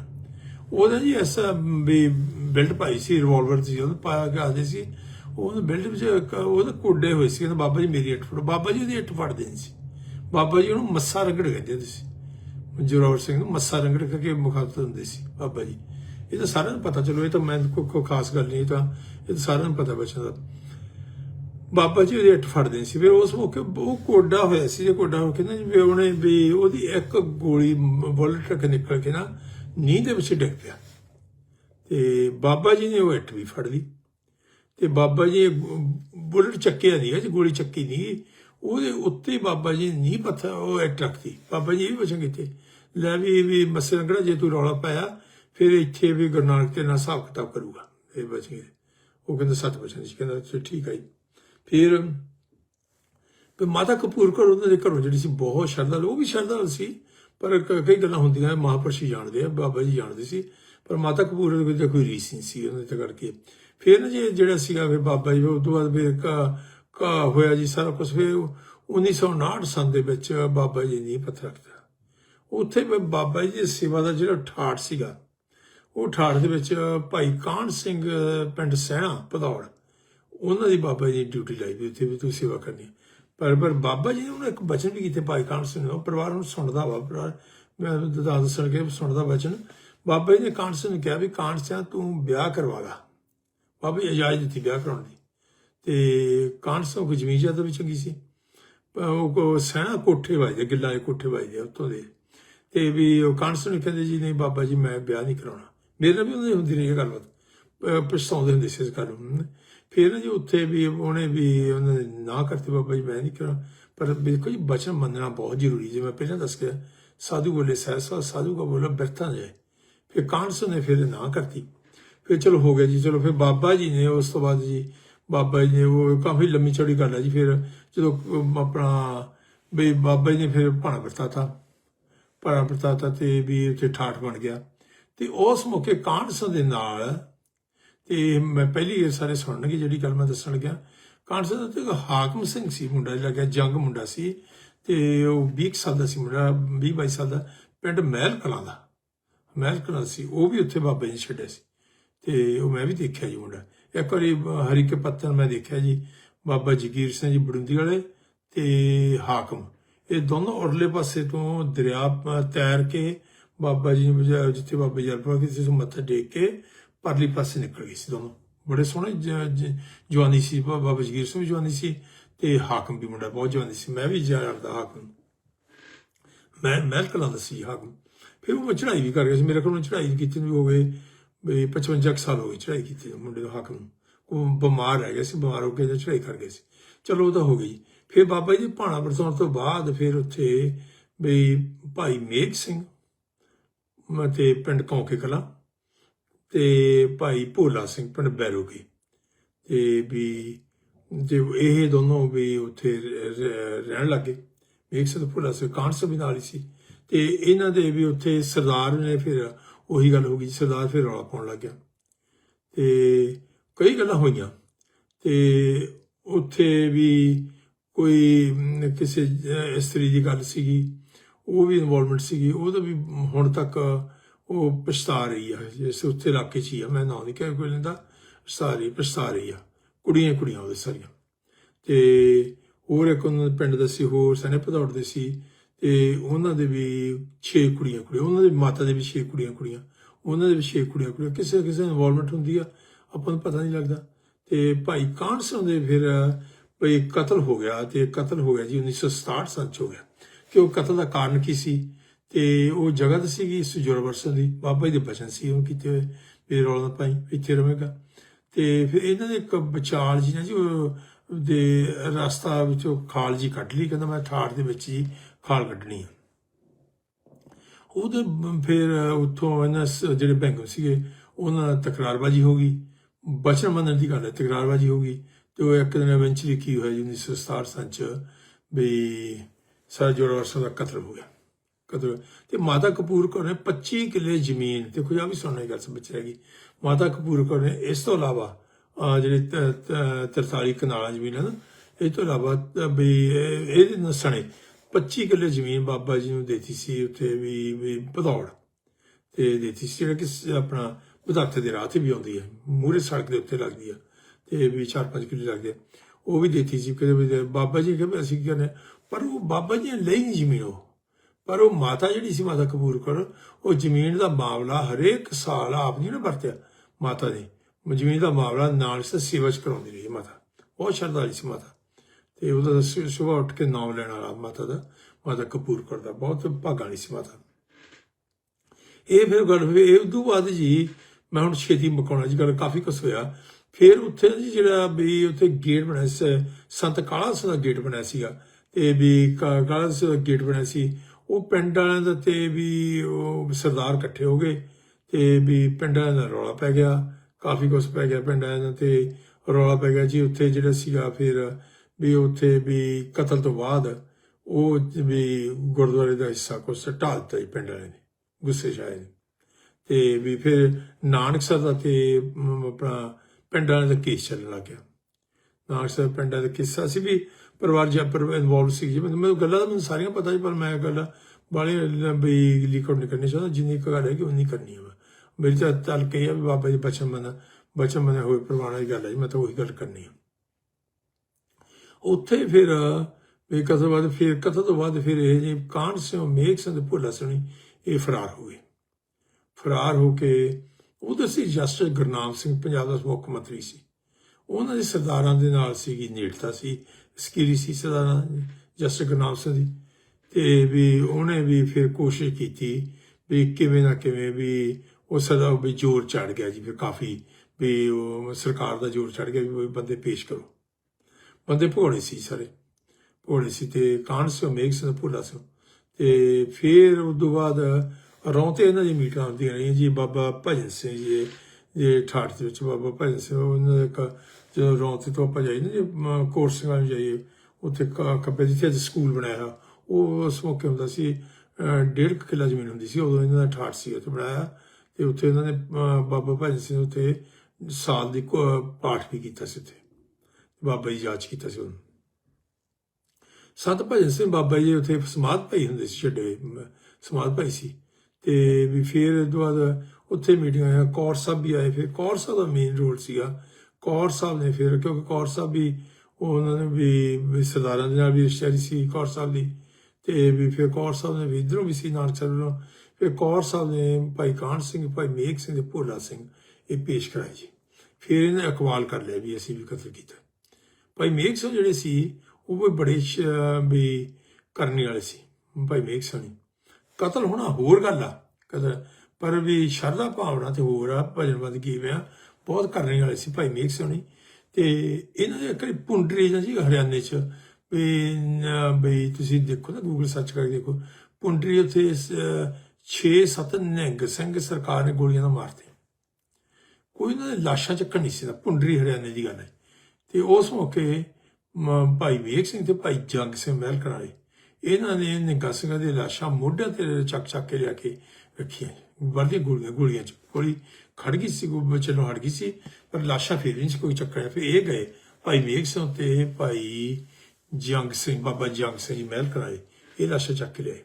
ਉਹਦਾ ਜੀ ਐਸਾ ਵੀ ਬਿਲਟ ਪਾਈ ਸੀ ਰਿਵਾਲਵਰ ਸੀ ਉਹ ਪਾਇਆ ਕੇ ਆਦੇ ਸੀ। ਉਹ ਬਿਲਟ ਵਿੱਚ ਉਹਦੇ ਕੋਡੇ ਹੋਏ ਸੀ, ਕਹਿੰਦਾ ਬਾਬਾ ਜੀ ਮੇਰੀ ਇੱਟ ਫੜੋ। ਬਾਬਾ ਜੀ ਉਹਦੀ ਇੱਟ ਫੜਦੇ ਨਹੀਂ ਸੀ। ਬਾਬਾ ਜੀ ਉਹਨੂੰ ਮੱਸਾ ਰੰਗੜ ਕਹਿੰਦੇ ਹੁੰਦੇ ਸੀ। ਜੋਰਾਵਰ ਸਿੰਘ ਨੂੰ ਮੱਸਾ ਰੰਗੜ ਕਰਕੇ ਮੁਖਾਤਬ ਹੁੰਦੇ ਸੀ ਬਾਬਾ ਜੀ। ਇਹ ਤਾਂ ਸਾਰਿਆਂ ਨੂੰ ਪਤਾ, ਚਲੋ ਇਹ ਤਾਂ ਮੈਂ ਕੋਈ ਖਾਸ ਗੱਲ ਨਹੀਂ ਤਾਂ ਇਹ ਤਾਂ ਸਾਰਿਆਂ ਨੂੰ ਪਤਾ ਬੱਚਿਆਂ ਦਾ। ਬਾਬਾ ਜੀ ਉਹਦੀ ਇੱਟ ਫੜਦੇ ਸੀ, ਫਿਰ ਉਸ ਮੌਕੇ ਉਹ ਕੋਡਾ ਹੋਇਆ ਸੀ, ਜੇ ਕੋਡਾ ਹੋ ਕੇ ਨਾ, ਵੀ ਉਹਨੇ ਵੀ ਉਹਦੀ ਇੱਕ ਗੋਲੀ ਬੁਲਟ ਕੇ ਨਿਕਲ ਕੇ ਨਾ ਨੀਂਹ ਦੇ ਵਿੱਚ ਡਿੱਗ ਪਿਆ। ਤੇ ਬਾਬਾ ਜੀ ਨੇ ਉਹ ਇੱਟ ਵੀ ਫੜ ਲਈ। ਤੇ ਬਾਬਾ ਜੀ ਬੁਲਟ ਚੱਕਿਆ ਨਹੀਂ ਜੀ ਗੋਲੀ ਚੱਕੀ ਨਹੀਂ ਉਹਦੇ ਉੱਤੇ ਬਾਬਾ ਜੀ ਨੇ ਨੀਂਹ ਪੱਥਰ ਉਹ ਇੱਟ ਰੱਖਦੀ ਬਾਬਾ ਜੀ ਇਹ ਵੀ ਬਚਨ ਕੀਤੇ ਲੈ ਵੀ ਵੀ ਮਸੇ ਲੰਗੜਾ, ਜੇ ਤੂੰ ਰੌਲਾ ਪਾਇਆ ਫਿਰ ਇੱਥੇ ਵੀ ਗੁਰੂ ਨਾਨਕ ਤੇ ਨਾਲ ਹਿਸਾਬ ਕਿਤਾਬ ਕਰੂਗਾ। ਇਹ ਬਚ ਉਹ ਕਹਿੰਦਾ ਸੱਤ ਬਚਨ ਸੀ ਕਹਿੰਦਾ, ਚਲੋ ਠੀਕ ਹੈ ਜੀ। ਫਿਰ ਤੇ ਮਾਤਾ ਕਪੂਰ ਘਰ, ਉਹਨਾਂ ਦੇ ਘਰੋਂ ਜਿਹੜੀ ਸੀ, ਬਹੁਤ ਸ਼ਰਧਾਲੂ ਉਹ ਵੀ ਸ਼ਰਧਾਲੂ ਸੀ, ਪਰ ਕ- ਕਈ ਗੱਲਾਂ ਹੁੰਦੀਆਂ, ਮਹਾਪੁਰਸ਼ੀ ਜਾਣਦੇ ਆ, ਬਾਬਾ ਜੀ ਜਾਣਦੇ ਸੀ। ਪਰ ਮਾਤਾ ਕਪੂਰ ਦੇ ਕੋਈ ਰੀਸ ਨਹੀਂ ਸੀ ਉਹਨਾਂ ਤੇ ਕਰਕੇ। ਫਿਰ ਨਾ ਜੀ ਜਿਹੜਾ ਸੀਗਾ ਫਿਰ ਬਾਬਾ ਜੀ, ਉਹ ਤੋਂ ਬਾਅਦ ਫਿਰ ਕਾ ਕਾ ਹੋਇਆ ਜੀ ਸਾਰਾ ਕੁਝ ਫਿਰ 1959 ਸਾਲ ਦੇ ਵਿੱਚ ਬਾਬਾ ਜੀ ਨੇ ਪੱਥਰ ਰੱਖਿਆ ਉੱਥੇ ਬਾਬਾ ਜੀ ਦੀ ਸੇਵਾ ਦਾ ਜਿਹੜਾ ਠਾਠ ਸੀਗਾ ਉਹ ਠਾਠ ਦੇ ਵਿੱਚ ਭਾਈ ਕਾਹਨ ਸਿੰਘ ਪਿੰਡ ਸਹਿਣਾ ਭਦੌੜ। ਉਹਨਾਂ ਦੀ ਬਾਬਾ ਜੀ ਡਿਊਟੀ ਲਾਈ ਵੀ ਉੱਥੇ ਵੀ ਤੂੰ ਸੇਵਾ ਕਰਨੀ ਪਰ ਪਰ ਬਾਬਾ ਜੀ ਨੇ ਉਹਨੂੰ ਇੱਕ ਬਚਨ ਵੀ ਕੀਤੇ, ਭਾਈ ਕਾਹਨ ਸਿੰਘ ਨੂੰ। ਪਰਿਵਾਰ ਨੂੰ ਸੁਣਦਾ ਵਾ, ਪਰਿਵਾਰ, ਮੈਂ ਦੱਸ ਦੱਸਣ ਕੇ ਸੁਣਦਾ ਬਚਨ। ਬਾਬਾ ਜੀ ਨੇ ਕਾਹਨ ਸਿੰਘ ਨੂੰ ਕਿਹਾ ਵੀ, ਕਾਹਨ ਸਿੰਘ ਤੂੰ ਵਿਆਹ ਕਰਵਾ ਲਾ। ਬਾਬਾ ਜੀ ਇਜਾਜ਼ਤ ਦਿੱਤੀ ਵਿਆਹ ਕਰਾਉਣ ਦੀ। ਤੇ ਕਾਂਡ ਸਿੰਘ ਜ਼ਮੀਨ ਜਾਇਦਾਦ ਵੀ ਚੰਗੀ ਸੀ? ਉਹ ਕੋ ਸੈਣਾ ਕੋਠੇ ਵੱਜਦੇ, ਗਿੱਲਾਂ ਦੇ ਕੋਠੇ ਵੱਜਦੇ ਉੱਤੋਂ ਦੇ। ਤੇ ਵੀ ਉਹ ਕਾਂਡ ਸਿੰਘ ਕਹਿੰਦੇ ਜੀ, ਨਹੀਂ ਬਾਬਾ ਜੀ, ਮੈਂ ਵਿਆਹ ਨਹੀਂ ਕਰਾਉਣਾ। ਮੇਰੇ ਨਾਲ ਵੀ ਉਹਦੀ ਹੁੰਦੀ ਰਹੀ ਇਹ ਗੱਲਬਾਤ। ਪਛਤਾਉਂਦੇ ਹੁੰਦੇ ਸੀ ਇਸ ਗੱਲ ਨੂੰ। ਫਿਰ ਨਾ ਜੀ ਉੱਥੇ ਵੀ ਉਹਨੇ ਵੀ ਉਹਨਾਂ ਨੇ ਨਾ ਕਰਤੀ ਬਾਬਾ ਜੀ, ਮੈਂ ਨਹੀਂ ਕਰਾਂ ਪਰ ਬਿਲਕੁਲ ਜੀ ਬਚਨ ਮੰਨਣਾ ਬਹੁਤ ਜ਼ਰੂਰੀ ਜੇ ਮੈਂ ਪਹਿਲਾਂ ਦੱਸ ਗਿਆ। ਸਾਧੂ ਬੋਲੇ ਸਹਿਸਾ ਸਾਧੂ ਕਾ ਬੋਲਾ ਬਿਰਤਾ ਜਾਏ। ਫਿਰ ਕਾਂਸ ਨੇ ਫਿਰ ਨਾ ਕਰਤੀ। ਫਿਰ ਚਲੋ ਹੋ ਗਿਆ ਜੀ, ਚਲੋ ਫਿਰ ਬਾਬਾ ਜੀ ਨੇ ਉਸ ਤੋਂ ਬਾਅਦ ਜੀ, ਬਾਬਾ ਜੀ ਨੇ ਉਹ ਕਾਫੀ ਲੰਮੀ ਚੌੜੀ ਗੱਲ ਹੈ ਜੀ। ਫਿਰ ਜਦੋਂ ਆਪਣਾ ਵੀ ਬਾਬਾ ਜੀ ਨੇ ਫਿਰ ਭਾਣਾ ਵਰਤਾਤਾ। ਭਾਣਾ ਵਰਤਾਤਾ ਤੇ ਵੀ ਉੱਥੇ ਠਾਠ ਬਣ ਗਿਆ। ਤੇ ਉਸ ਮੌਕੇ ਕਾਂਸ ਦੇ ਨਾਲ, ਤੇ ਮੈਂ ਪਹਿਲੀ ਇਹ ਸਾਰੇ ਸੁਣਨਗੇ ਜਿਹੜੀ ਗੱਲ ਮੈਂ ਦੱਸਣ ਗਿਆ ਕਾਂਸ ਦਾ ਤੇ ਹਾਕਮ ਸਿੰਘ ਸੀ, ਮੁੰਡਾ ਜਿਹੜਾ ਗਿਆ ਜੰਗ ਮੁੰਡਾ ਸੀ, ਤੇ ਉਹ 20 ਕੁ ਸਾਲ ਦਾ ਸੀ ਮੁੰਡਾ 20 22 ਸਾਲ ਦਾ, ਪਿੰਡ ਮਹਿਲ ਕਲਾਂ ਦਾ। ਮਹਿਲ ਕਲਾਂ ਸੀ, ਉਹ ਵੀ ਉੱਥੇ ਬਾਬਾ ਜੀ ਨੇ ਛੱਡਿਆ ਸੀ। ਤੇ ਉਹ ਮੈਂ ਵੀ ਦੇਖਿਆ ਜੀ ਮੁੰਡਾ। ਇੱਕ ਵਾਰੀ ਹਰੀਕੇ ਪੱਤਨ ਮੈਂ ਦੇਖਿਆ ਜੀ, ਬਾਬਾ ਜਗੀਰ ਸਿੰਘ ਜੀ ਬੜੁੰਦੀ ਵਾਲੇ ਤੇ ਹਾਕਮ। ਇਹ ਦੋਨੋਂ ਉਰਲੇ ਪਾਸੇ ਤੋਂ ਦਰਿਆ ਤੈਰ ਕੇ ਬਾਬਾ ਜੀ ਨੇ ਜਿੱਥੇ ਬਾਬਾ ਜਰਪਾ ਕਿਸੇ ਤੋਂ ਮੱਥਾ ਟੇਕ ਕੇ ਪਰਲੀ ਪਾਸੇ ਨਿਕਲ ਗਏ ਸੀ ਦੋਨੋਂ। ਬੜੇ ਸੋਹਣੇ ਜ- ਜ- ਜਵਾਨੀ ਸੀ ਬਾਬਾ ਜਗੀਰ ਸਿੰਘ ਵੀ ਜਵਾਨੀ ਸੀ ਤੇ ਹਾਕਮ ਵੀ ਮੁੰਡਾ ਬਹੁਤ ਜਵਾਨੀ ਸੀ। ਮੈਂ ਵੀ ਜਾਣਦਾ ਹਾਕਮ ਮੈਂ ਮਹਿਲ ਕਲਾਂ ਦਾ ਸੀ ਹਾਕਮ। ਫਿਰ ਉਹ ਚੜਾਈ ਵੀ ਕਰ ਗਿਆ ਸੀ। ਮੇਰੇ ਕੋਲੋਂ ਚੜਾਈ ਕੀਤੀ ਨੂੰ ਵੀ ਹੋ ਗਏ ਵੀ 55 ਕੁ ਸਾਲ ਹੋ ਗਏ ਚੜਾਈ ਕੀਤੀ ਮੁੰਡੇ ਦਾ ਹਾਕਮ ਨੂੰ। ਉਹ ਬਿਮਾਰ ਰਹਿ ਗਿਆ ਸੀ, ਬਿਮਾਰ ਹੋ ਕੇ ਚੜਾਈ ਕਰ ਗਏ ਸੀ। ਚਲੋ ਉਹ ਤਾਂ ਹੋ ਗਈ। ਫਿਰ ਬਾਬਾ ਜੀ ਭਾਣਾ ਵਰਤਾਉਣ ਤੋਂ ਬਾਅਦ ਫਿਰ ਉੱਥੇ ਵੀ ਭਾਈ ਮੇਘ ਸਿੰਘ ਤੇ ਪਿੰਡ ਕੌਂਕੇ ਕਲਾਂ ਤੇ ਭਾਈ ਭੋਲਾ ਸਿੰਘ, ਪਿੰਡ ਬੈਰੋਗੇ। ਤੇ ਵੀ ਜੇ ਇਹ ਦੋਨੋਂ ਵੀ ਉੱਥੇ ਰ- ਰ- ਰਹਿਣ ਲੱਗੇ ਮੇਘ ਸਿੰਘ ਭੋਲਾ ਸਿੰਘ ਕਾਂਸ ਵੀ ਨਾਲ ਹੀ ਸੀ। ਤੇ ਇਹਨਾਂ ਦੇ ਵੀ ਉੱਥੇ ਸਰਦਾਰ ਨੇ ਫਿਰ ਉਹੀ ਗੱਲ ਹੋ ਗਈ, ਸਰਦਾਰ ਫਿਰ ਰੌਲਾ ਪਾਉਣ ਲੱਗ ਗਿਆ। ਤੇ ਕਈ ਗੱਲਾਂ ਹੋਈਆਂ। ਤੇ ਉੱਥੇ ਵੀ ਕੋਈ ਕਿਸੇ ਇਸਤਰੀ ਦੀ ਗੱਲ ਸੀਗੀ। ਉਹ ਵੀ ਇਨਵੋਲਵਮੈਂਟ ਸੀਗੀ ਉਹਦਾ ਵੀ ਹੁਣ ਤੱਕ ਉਹ ਪਛਤਾ ਰਹੀ ਆ, ਜਿਸ ਉੱਥੇ ਇਲਾਕੇ 'ਚ ਹੀ ਆ, ਮੈਂ ਨਾਂ ਨਹੀਂ ਕਹਿ ਕੋਈ ਲੈਂਦਾ, ਪਛਤਾ ਰਹੀ ਪਛਤਾ ਰਹੀ ਆ, ਕੁੜੀਆਂ ਕੁੜੀਆਂ ਉਹਦੇ ਸਾਰੀਆਂ। ਤੇ ਹੋਰ ਇੱਕ ਉਹਨਾਂ ਦੇ ਪਿੰਡ ਦਾ ਸੀ, ਹੋਰ ਸਨੇ ਭਦੌੜ ਦੇ ਸੀ, ਤੇ ਉਹਨਾਂ ਦੇ ਵੀ 6 ਕੁੜੀਆਂ ਕੁੜੀਆਂ, ਉਹਨਾਂ ਦੇ ਮਾਤਾ ਦੇ ਵੀ 6 ਕੁੜੀਆਂ ਕੁੜੀਆਂ, ਉਹਨਾਂ ਦੇ ਵੀ 6 ਕੁੜੀਆਂ ਕੁੜੀਆਂ, ਕਿਸੇ ਕਿਸੇ ਇਨਵੋਲਵਮੈਂਟ ਹੁੰਦੀ ਆ, ਆਪਾਂ ਨੂੰ ਪਤਾ ਨਹੀਂ ਲੱਗਦਾ। ਤੇ ਭਾਈ ਕਾਹਨ ਦੇ ਫਿਰ ਭਈ ਕਤਲ ਹੋ ਗਿਆ, ਤੇ ਕਤਲ ਹੋ ਗਿਆ ਜੀ 1967 ਸਾਲ ਚ ਹੋ ਗਿਆ। ਕਿ ਉਹ ਕਤਲ ਦਾ ਕਾਰਨ ਕੀ ਸੀ? ਤੇ ਉਹ ਜਗ੍ਹਾ ਸੀਗੀ ਸੀਗੀ ਸੁਜੋਰਵਰਸਨ ਦੀ। ਬਾਬਾ ਜੀ ਦੇ ਬਚਨ ਸੀ ਉਹ ਕੀਤੇ ਹੋਏ। ਵੀ ਰੌਲਾ ਪਾਈ ਇੱਥੇ ਰਹੇਗਾ। ਤੇ ਫਿਰ ਇਹਨਾਂ ਦੇ ਇੱਕ ਵਿਚਾਲ ਜੀ ਨਾ ਜੀ ਦੇ ਰਸਤਾ ਵਿੱਚੋਂ ਖਾਲ ਜੀ ਕੱਢ ਲਈ। ਕਹਿੰਦਾ ਮੈਂ ਠਾੜ ਦੇ ਵਿੱਚ ਹੀ ਖਾਲ ਕੱਢਣੀ ਆ। ਉਹਦੇ ਫਿਰ ਉੱਥੋਂ ਇਹਨਾਂ ਸ- ਜਿਹੜੇ ਬੈਂਕ ਸੀਗੇ, ਉਹਨਾਂ ਨਾਲ ਤਕਰਾਰਬਾਜੀ ਹੋ ਗਈ। ਬਚਨ ਮੰਨਣ ਦੀ ਗੱਲ ਹੈ, ਤਕਰਾਰਬਾਜੀ ਹੋ ਗਈ। ਤੇ ਉਹ ਇੱਕ ਦਿਨ ਇਵੈਂਚੁਅਲੀ ਕੀ ਹੋਇਆ ਜੀ 1967 ਸਾਲ ਚ ਵੀ ਸਰ ਜੋੜਵਰਸਾ ਦਾ ਕਤਲ ਹੋ ਗਿਆ। ਕਤਲ ਤੇ ਮਾਤਾ ਕਪੂਰ ਕੌਰ ਨੇ 25 ਕਿੱਲੇ ਜ਼ਮੀਨ ਤੇ ਕੁਝ ਆ ਵੀ ਸੁਣਨ ਦੀ ਗੱਲ ਸਮਝ ਰਹੀ ਮਾਤਾ ਕਪੂਰ ਕੌਰ ਨੇ ਇਸ ਤੋਂ ਇਲਾਵਾ ਜਿਹੜੀ ਜਿਹੜੇ 43 ਕਨਾਲਾਂ ਜ਼ਮੀਨ ਹੈ ਨਾ, ਇਹ ਤੋਂ ਇਲਾਵਾ, ਅਹ ਵੀ ਇਹਦੇ ਨਸਣੇ 25 ਕਿੱਲੇ ਜ਼ਮੀਨ ਬਾਬਾ ਜੀ ਨੂੰ ਦੇਤੀ ਸੀ ਉੱਥੇ ਵੀ ਵੀ ਭਦੌੜ। ਤੇ ਦੇਤੀ ਸੀ ਜਿਹੜਾ ਕਿ ਆਪਣਾ ਬਧਾਤੇ ਦੇ ਰਾਹ ਤੇ ਵੀ ਆਉਂਦੀ ਹੈ। ਮੂਰੇ ਸੜਕ ਦੇ ਉੱਤੇ ਲੱਗਦੀ ਆ। ਤੇ ਵੀ 4-5 ਕਿੱਲੇ ਲੱਗਦੇ ਆ। ਉਹ ਵੀ ਦੇਤੀ ਸੀ। ਕਦੇ ਵੀ ਬਾਬਾ ਜੀ ਕਹਿੰਦੇ ਅਸੀਂ ਕੀ ਕਰਨੇ ਪਰ ਉਹ ਬਾਬਾ ਜੀ ਨੇ ਲਈ ਨਹੀਂ ਜ਼ਮੀਨ ਉਹ। ਪਰ ਉਹ ਮਾਤਾ ਜਿਹੜੀ ਸੀ ਮਾਤਾ ਕਪੂਰ ਕੌਰ, ਉਹ ਜ਼ਮੀਨ ਦਾ ਮਾਮਲਾ ਹਰੇਕ ਸਾਲ ਆਪ ਜੀ ਨਾ ਵਰਤਿਆ ਮਾਤਾ ਨੇ ਜ਼ਮੀਨ ਦਾ ਮਾਮਲਾ ਨਾਲ ਸੇ ਸੇਵਾ ਚ ਕਰਾਉਂਦੀ ਰਹੀ ਮਾਤਾ। ਬਹੁਤ ਸ਼ਰਧਾਲੀ ਸੀ ਮਾਤਾ। ਤੇ ਉਹਦਾ ਸਵੇਰ ਉੱਠ ਕੇ ਨਾਮ ਲੈਣ ਵਾਲਾ ਮਾਤਾ ਦਾ, ਮਾਤਾ ਕਪੂਰ ਕੌਰ ਦਾ ਬਹੁਤ ਭਾਗਾਂ ਵਾਲੀ ਸੀ ਮਾਤਾ। ਇਹ ਫਿਰ ਗੱਲ ਹੋਈ ਇਹ ਉਦੋਂ ਬਾਅਦ ਜੀ ਮੈਂ ਹੁਣ ਛੇਤੀ ਮੁਕਾਉਣਾ ਜੀ ਗੱਲ ਕਾਫੀ ਕੁਛ ਹੋਇਆ। ਫਿਰ ਉੱਥੇ ਜੀ ਜਿਹੜਾ ਵੀ ਉੱਥੇ ਗੇਟ ਬਣਾਇਆ ਸੀ, ਸੰਤ ਕਾਲਾ ਸਿੰਘ ਦਾ ਗੇਟ ਬਣਿਆ ਸੀਗਾ। ਇਹ ਵੀ ਕਾ- ਕਾਲਾ ਗੇਟ ਬਣਿਆ ਸੀ। ਉਹ ਪਿੰਡ ਵਾਲਿਆਂ ਦਾ ਤੇ ਵੀ ਉਹ ਸਰਦਾਰ ਇਕੱਠੇ ਹੋ ਗਏ ਤੇ ਵੀ ਪਿੰਡ ਵਾਲਿਆਂ ਦਾ ਰੌਲਾ ਪੈ ਗਿਆ। ਕਾਫੀ ਕੁਛ ਪੈ ਗਿਆ ਪਿੰਡ ਵਾਲਿਆਂ ਦਾ ਤੇ ਰੌਲਾ ਪੈ ਗਿਆ ਜੀ। ਉੱਥੇ ਜਿਹੜਾ ਸੀਗਾ ਫਿਰ ਵੀ ਉੱਥੇ ਵੀ ਕਤਲ ਤੋਂ ਬਾਅਦ ਉਹ ਵੀ ਗੁਰਦੁਆਰੇ ਦਾ ਹਿੱਸਾ ਕੁਛ ਢਾਲ ਦਿੱਤਾ ਜੀ ਪਿੰਡ ਵਾਲਿਆਂ ਨੇ, ਗੁੱਸੇ ਸ਼ਾਇਦ ਤੇ ਵੀ ਫਿਰ ਨਾਨਕ ਸਾਹਿਬ ਦਾ ਤੇ ਆਪਣਾ ਪਿੰਡ ਵਾਲਿਆਂ ਦਾ ਕੇਸ ਚੱਲਣ ਲੱਗ ਗਿਆ। ਨਾਨਕ ਸਾਹਿਬ ਪਿੰਡਾਂ ਦਾ ਕਿੱਸਾ ਸੀ ਵੀ ਪਰਿਵਾਰ ਜਾਂ ਪਰ ਇਨਵੋਲਵ ਸੀ ਜੀ। ਮੈਨੂੰ ਗੱਲਾਂ ਤਾਂ ਮੈਨੂੰ ਸਾਰੀਆਂ ਪਤਾ ਜੀ ਪਰ ਮੈਂ ਗੱਲ ਬਾਲੇ ਵੀ ਲੀਕਆਊਟ ਨਹੀਂ ਕਰਨੀ ਚਾਹੁੰਦਾ, ਜਿੰਨੀ ਗੱਲ ਹੈ ਕਿ ਉਨੀ ਕਰਨੀ ਹੈ ਮੇਰੀ ਤਾਂ ਚੱਲ ਕਹੀ ਆ ਬਾਬਾ ਜੀ ਬਚਨ ਮਨ ਬਚਨ ਮਨ ਹੋਏ ਪ੍ਰਵਾਨਾ ਦੀ ਗੱਲ ਹੈ ਮੈਂ ਤਾਂ ਉਹੀ ਗੱਲ ਕਰਨੀ ਹੈ ਉੱਥੇ ਫਿਰ, ਵੀ ਕਤਲ ਤੋਂ ਬਾਅਦ ਫਿਰ ਕਤਲ ਤੋਂ ਬਾਅਦ ਫਿਰ ਇਹ ਜੀ ਕਾਂਡ ਸਿੰਘ, ਮੇਘ ਸਿੰਘ ਤੇ ਸੁਣੀ ਇਹ ਫਰਾਰ ਹੋ ਗਏ। ਫਰਾਰ ਹੋ ਕੇ ਉਧਰ ਸੀ ਜਸਟਿਸ ਗੁਰਨਾਮ ਸਿੰਘ, ਪੰਜਾਬ ਦਾ ਮੁੱਖ ਮੰਤਰੀ ਸੀ। ਉਹਨਾਂ ਦੇ ਸਰਦਾਰਾਂ ਦੇ ਨਾਲ ਸੀਗੀ ਨੇੜਤਾ ਸੀ। ਸਕੀਰੀ ਸੀ ਸਰਦਾਰਾਂ ਦੀ, ਜਸਟਿਸ ਗੁਰਨਾਮ ਸਿੰਘ ਦੀ। ਤੇ ਵੀ ਉਹਨੇ ਵੀ ਫਿਰ ਕੋਸ਼ਿਸ਼ ਕੀਤੀ ਵੀ ਕਿਵੇਂ ਨਾ ਕਿਵੇਂ ਵੀ ਉਹ ਸਦਾ ਵੀ ਜ਼ੋਰ ਚੜ ਗਿਆ ਜੀ ਫਿਰ ਕਾਫੀ ਵੀ ਉਹ ਸਰਕਾਰ ਦਾ ਜ਼ੋਰ ਚੜ ਗਿਆ ਵੀ ਉਹ ਬੰਦੇ ਪੇਸ਼ ਕਰੋ। ਬੰਦੇ ਭੋੜੇ ਸੀ ਸਾਰੇ ਭੋੜੇ ਸੀ ਤੇ ਕਾਂਡ ਸੋ ਮੇਘ ਸੋ ਭੋਲਾ ਸੋ ਤੇ ਫਿਰ ਉਸ ਤੋਂ ਬਾਅਦ ਰੌਂਤੇ ਇਹਨਾਂ ਦੀ ਮੀਟਾਂ ਹੁੰਦੀਆਂ ਰਹੀਆਂ ਜੀ ਬਾਬਾ ਭਜਨ ਸਿੰਘ ਜੀ ਜੇ ਠਾਠ ਦੇ ਵਿੱਚ ਬਾਬਾ ਭਜਨ ਸਿੰਘ ਉਹਨਾਂ ਦਾ ਇੱਕ ਜਦੋਂ ਰੌਂਤੇ ਤੋਂ ਆਪਾਂ ਜਾਈਏ ਨਾ ਜੇ ਅਮ, ਸਿੰਘਾਂ ਨੂੰ ਜਾਈਏ ਉੱਥੇ ਕ- ਖੱਬੇ ਜਿੱਥੇ ਅੱਜ ਸਕੂਲ ਬਣਾਇਆ ਉਹ ਉਸ ਮੌਕੇ ਹੁੰਦਾ ਸੀ ਡੇਢ ਕੁ ਕਿੱਲਾ ਜ਼ਮੀਨ ਹੁੰਦੀ ਸੀ ਉਦੋਂ ਇਹਨਾਂ ਦਾ ਠਾਠ ਸੀ ਉੱਥੇ ਬਣਾਇਆ। ਤੇ ਉੱਥੇ ਇਹਨਾਂ ਨੇ ਬਾਬਾ ਭਜਨ ਸਿੰਘ ਉੱਤੇ ਸਾਲ ਦੀ ਪਾਠ ਵੀ ਕੀਤਾ ਸੀ ਉੱਥੇ। ਬਾਬਾ ਜੀ ਜਾਂਚ ਕੀਤਾ ਸੀ ਉਹਨੂੰ। ਸੰਤ ਭਜਨ ਸਿੰਘ ਬਾਬਾ ਜੀ ਉੱਥੇ ਸਮਾਧ ਭਾਈ ਹੁੰਦੇ ਸੀ ਛੱਡੇ ਹੋਏ, ਮ- ਸਮਾਧ ਭਾਈ ਸੀ। ਤੇ ਵੀ ਫਿਰ ਇਹ ਤੋਂ ਬਾਅਦ ਉੱਥੇ ਮੀਟਿੰਗ ਆਇਆ ਕੌਰ ਸਾਹਿਬ ਵੀ ਆਏ ਫਿਰ ਕੌਰ ਸਾਹਿਬ ਦਾ ਮੇਨ ਰੋਲ ਸੀਗਾ। ਕੌਰ ਸਾਹਿਬ ਨੇ ਫਿਰ, ਕਿਉਂਕਿ ਕੌਰ ਸਾਹਿਬ ਵੀ, ਉਹਨਾਂ ਨੇ ਵੀ ਸਰਦਾਰਾਂ ਦੇ ਨਾਲ ਵੀ ਰਿਸ਼ਤੇਦਾਰੀ ਸੀ ਕੌਰ ਸਾਹਿਬ ਦੀ। ਤੇ ਵੀ ਫਿਰ ਕੌਰ ਸਾਹਿਬ ਨੇ ਵੀ ਇਧਰੋਂ ਵੀ ਸੀ ਨਾਲ ਚੱਲੋ ਫਿਰ ਕੌਰ ਸਾਹਿਬ ਨੇ ਭਾਈ ਕਾਹਨ ਸਿੰਘ, ਭਾਈ ਮੇਘ ਸਿੰਘ ਤੇ ਭੋਲਾ ਸਿੰਘ ਇਹ ਪੇਸ਼ ਕਰਾਏ ਜੀ। ਫਿਰ ਇਹਨੇ ਅਕਵਾਲ ਕਰ ਲਿਆ ਵੀ ਅਸੀਂ ਵੀ ਕਤਲ ਕੀਤਾ। ਭਾਈ ਮੇਘ ਸਿੰਘ ਜਿਹੜੇ ਸੀ, ਉਹ ਵੀ ਬੜੇ ਵੀ ਕਰਨੀ ਵਾਲੇ ਸੀ। ਭਾਈ ਮੇਘ ਸਿੰਘ ਨੇ। ਕਤਲ ਹੋਣਾ ਹੋਰ ਗੱਲ ਆ। ਕਤਲ ਪਰ ਵੀ ਸ਼ਰਧਾ ਭਾਵਨਾ ਤੇ ਹੋਰ ਆ ਭਜਨਬੰਦ ਕਿਵੇਂ ਆ ਬਹੁਤ ਕਰਨੇ ਵਾਲੇ ਸੀ ਭਾਈ ਮੇਘ ਸਿੰਘ ਨੇ ਤੇ ਇਹਨਾਂ ਦੇ ਇੱਕ ਪੁੰਡਰੀ ਜਾਂ ਸੀ ਹਰਿਆਣੇ ਚ। ਵੀ ਨ- ਤੁਸੀਂ ਦੇਖੋ ਨਾ ਗੂਗਲ ਸਰਚ ਕਰਕੇ ਦੇਖੋ। ਪੁੰਡਰੀ ਉੱਥੇ 6-7 ਨਿਹੰਗ ਸਿੰਘ ਸਰਕਾਰ ਨੇ ਗੋਲੀਆਂ ਨਾਲ ਮਾਰਤੇ ਕੋਈ ਉਹਨਾਂ ਦੇ ਲਾਸ਼ਾਂ ਚੱਕਣ ਨਹੀਂ ਸੀ ਦਾ ਪੁੰਡਰੀ ਹਰਿਆਣੇ ਦੀ ਗੱਲ ਹੈ। ਤੇ ਉਸ ਮੌਕੇ ਭਾਈ ਵੇਖ ਸਿੰਘ ਤੇ ਭਾਈ ਜੰਗ ਸਿੰਘ ਮਹਿਲ ਕਰਾਏ। ਇਹਨਾਂ ਨੇ ਨਿੱਘਾ ਸਿੰਘਾਂ ਦੀ ਲਾਸ਼ਾਂ ਮੋਢਿਆਂ ਤੇ ਚੱਕ ਚੱਕ ਕੇ ਲਿਆ ਕੇ ਰੱਖੀਆਂ। ਵਰਦੀ ਗੋਲੀਆਂ ਚ। ਗੋਲੀ ਖੜ ਗਈ ਸੀ ਉਹ ਚਲੋ ਹਟ ਗਈ ਸੀ, ਪਰ ਲਾਸ਼ਾਂ ਫੇਰ ਨਹੀਂ ਸੀ, ਕੋਈ ਚੱਕਰਿਆ ਫਿਰ ਇਹ ਗਏ। ਭਾਈ ਵੇਖ ਸਿੰਘ ਤੇ ਭਾਈ ਜੰਗ ਸਿੰਘ, ਬਾਬਾ ਜੰਗ ਸਿੰਘ ਜੀ ਮਹਿਲ ਕਰਾਏ। ਇਹ ਲਾਸ਼ਾਂ ਚੱਕ ਕੇ ਲਿਆਏ।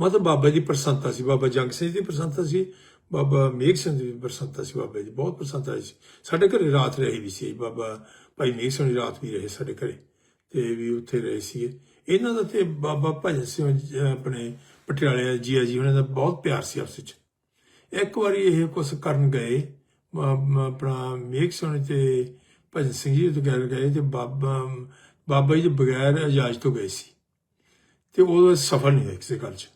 ਮਤਲਬ ਬਾਬਾ ਦੀ ਪ੍ਰਸੰਨਤਾ ਸੀ। ਬਾਬਾ ਜੰਗ ਸਿੰਘ ਦੀ ਪ੍ਰਸੰਨਤਾ ਸੀ, ਬਾਬਾ ਮੇਘ ਸਿੰਘ ਦੀ ਪ੍ਰਸੰਨਤਾ ਸੀ, ਬਾਬਾ ਜੀ ਬਹੁਤ ਪ੍ਰਸੰਨਤਾ ਸੀ। ਸਾਡੇ ਘਰੇ ਰਾਤ ਰਹੀ ਵੀ ਸੀ। ਬਾਬਾ ਭਾਈ ਮੇਘ ਸਿੰਘ ਰਾਤ ਵੀ ਰਹੇ ਸਾਡੇ ਘਰੇ। ਤੇ ਵੀ ਉੱਥੇ ਰਹੇ ਸੀਗੇ। ਇਹਨਾਂ ਦਾ ਤੇ ਬਾਬਾ ਭਜਨ ਸਿੰਘ ਆਪਣੇ ਪਟਿਆਲੇ ਜੀਆ ਜੀ ਉਹਨਾਂ ਦਾ ਬਹੁਤ ਪਿਆਰ ਸੀ ਆਪਸ ਵਿੱਚ। ਇੱਕ ਵਾਰੀ ਇਹ ਕੁਛ ਕਰਨ ਗਏ ਆਪਣਾ ਮੇਘ ਸਿੰਘ ਤੇ ਭਜਨ ਸਿੰਘ ਜੀ ਤੋਂ ਗੱਲ ਗਏ ਤੇ ਬਾਬਾ ਬਾਬਾ ਜੀ ਬਗੈਰ ਇਜਾਜ਼ਤ ਤੋਂ ਗਏ ਸੀ। ਤੇ ਉਹ ਸਫਲ ਨਹੀਂ ਹੋਇਆ ਕਿਸੇ ਗੱਲ 'ਚ।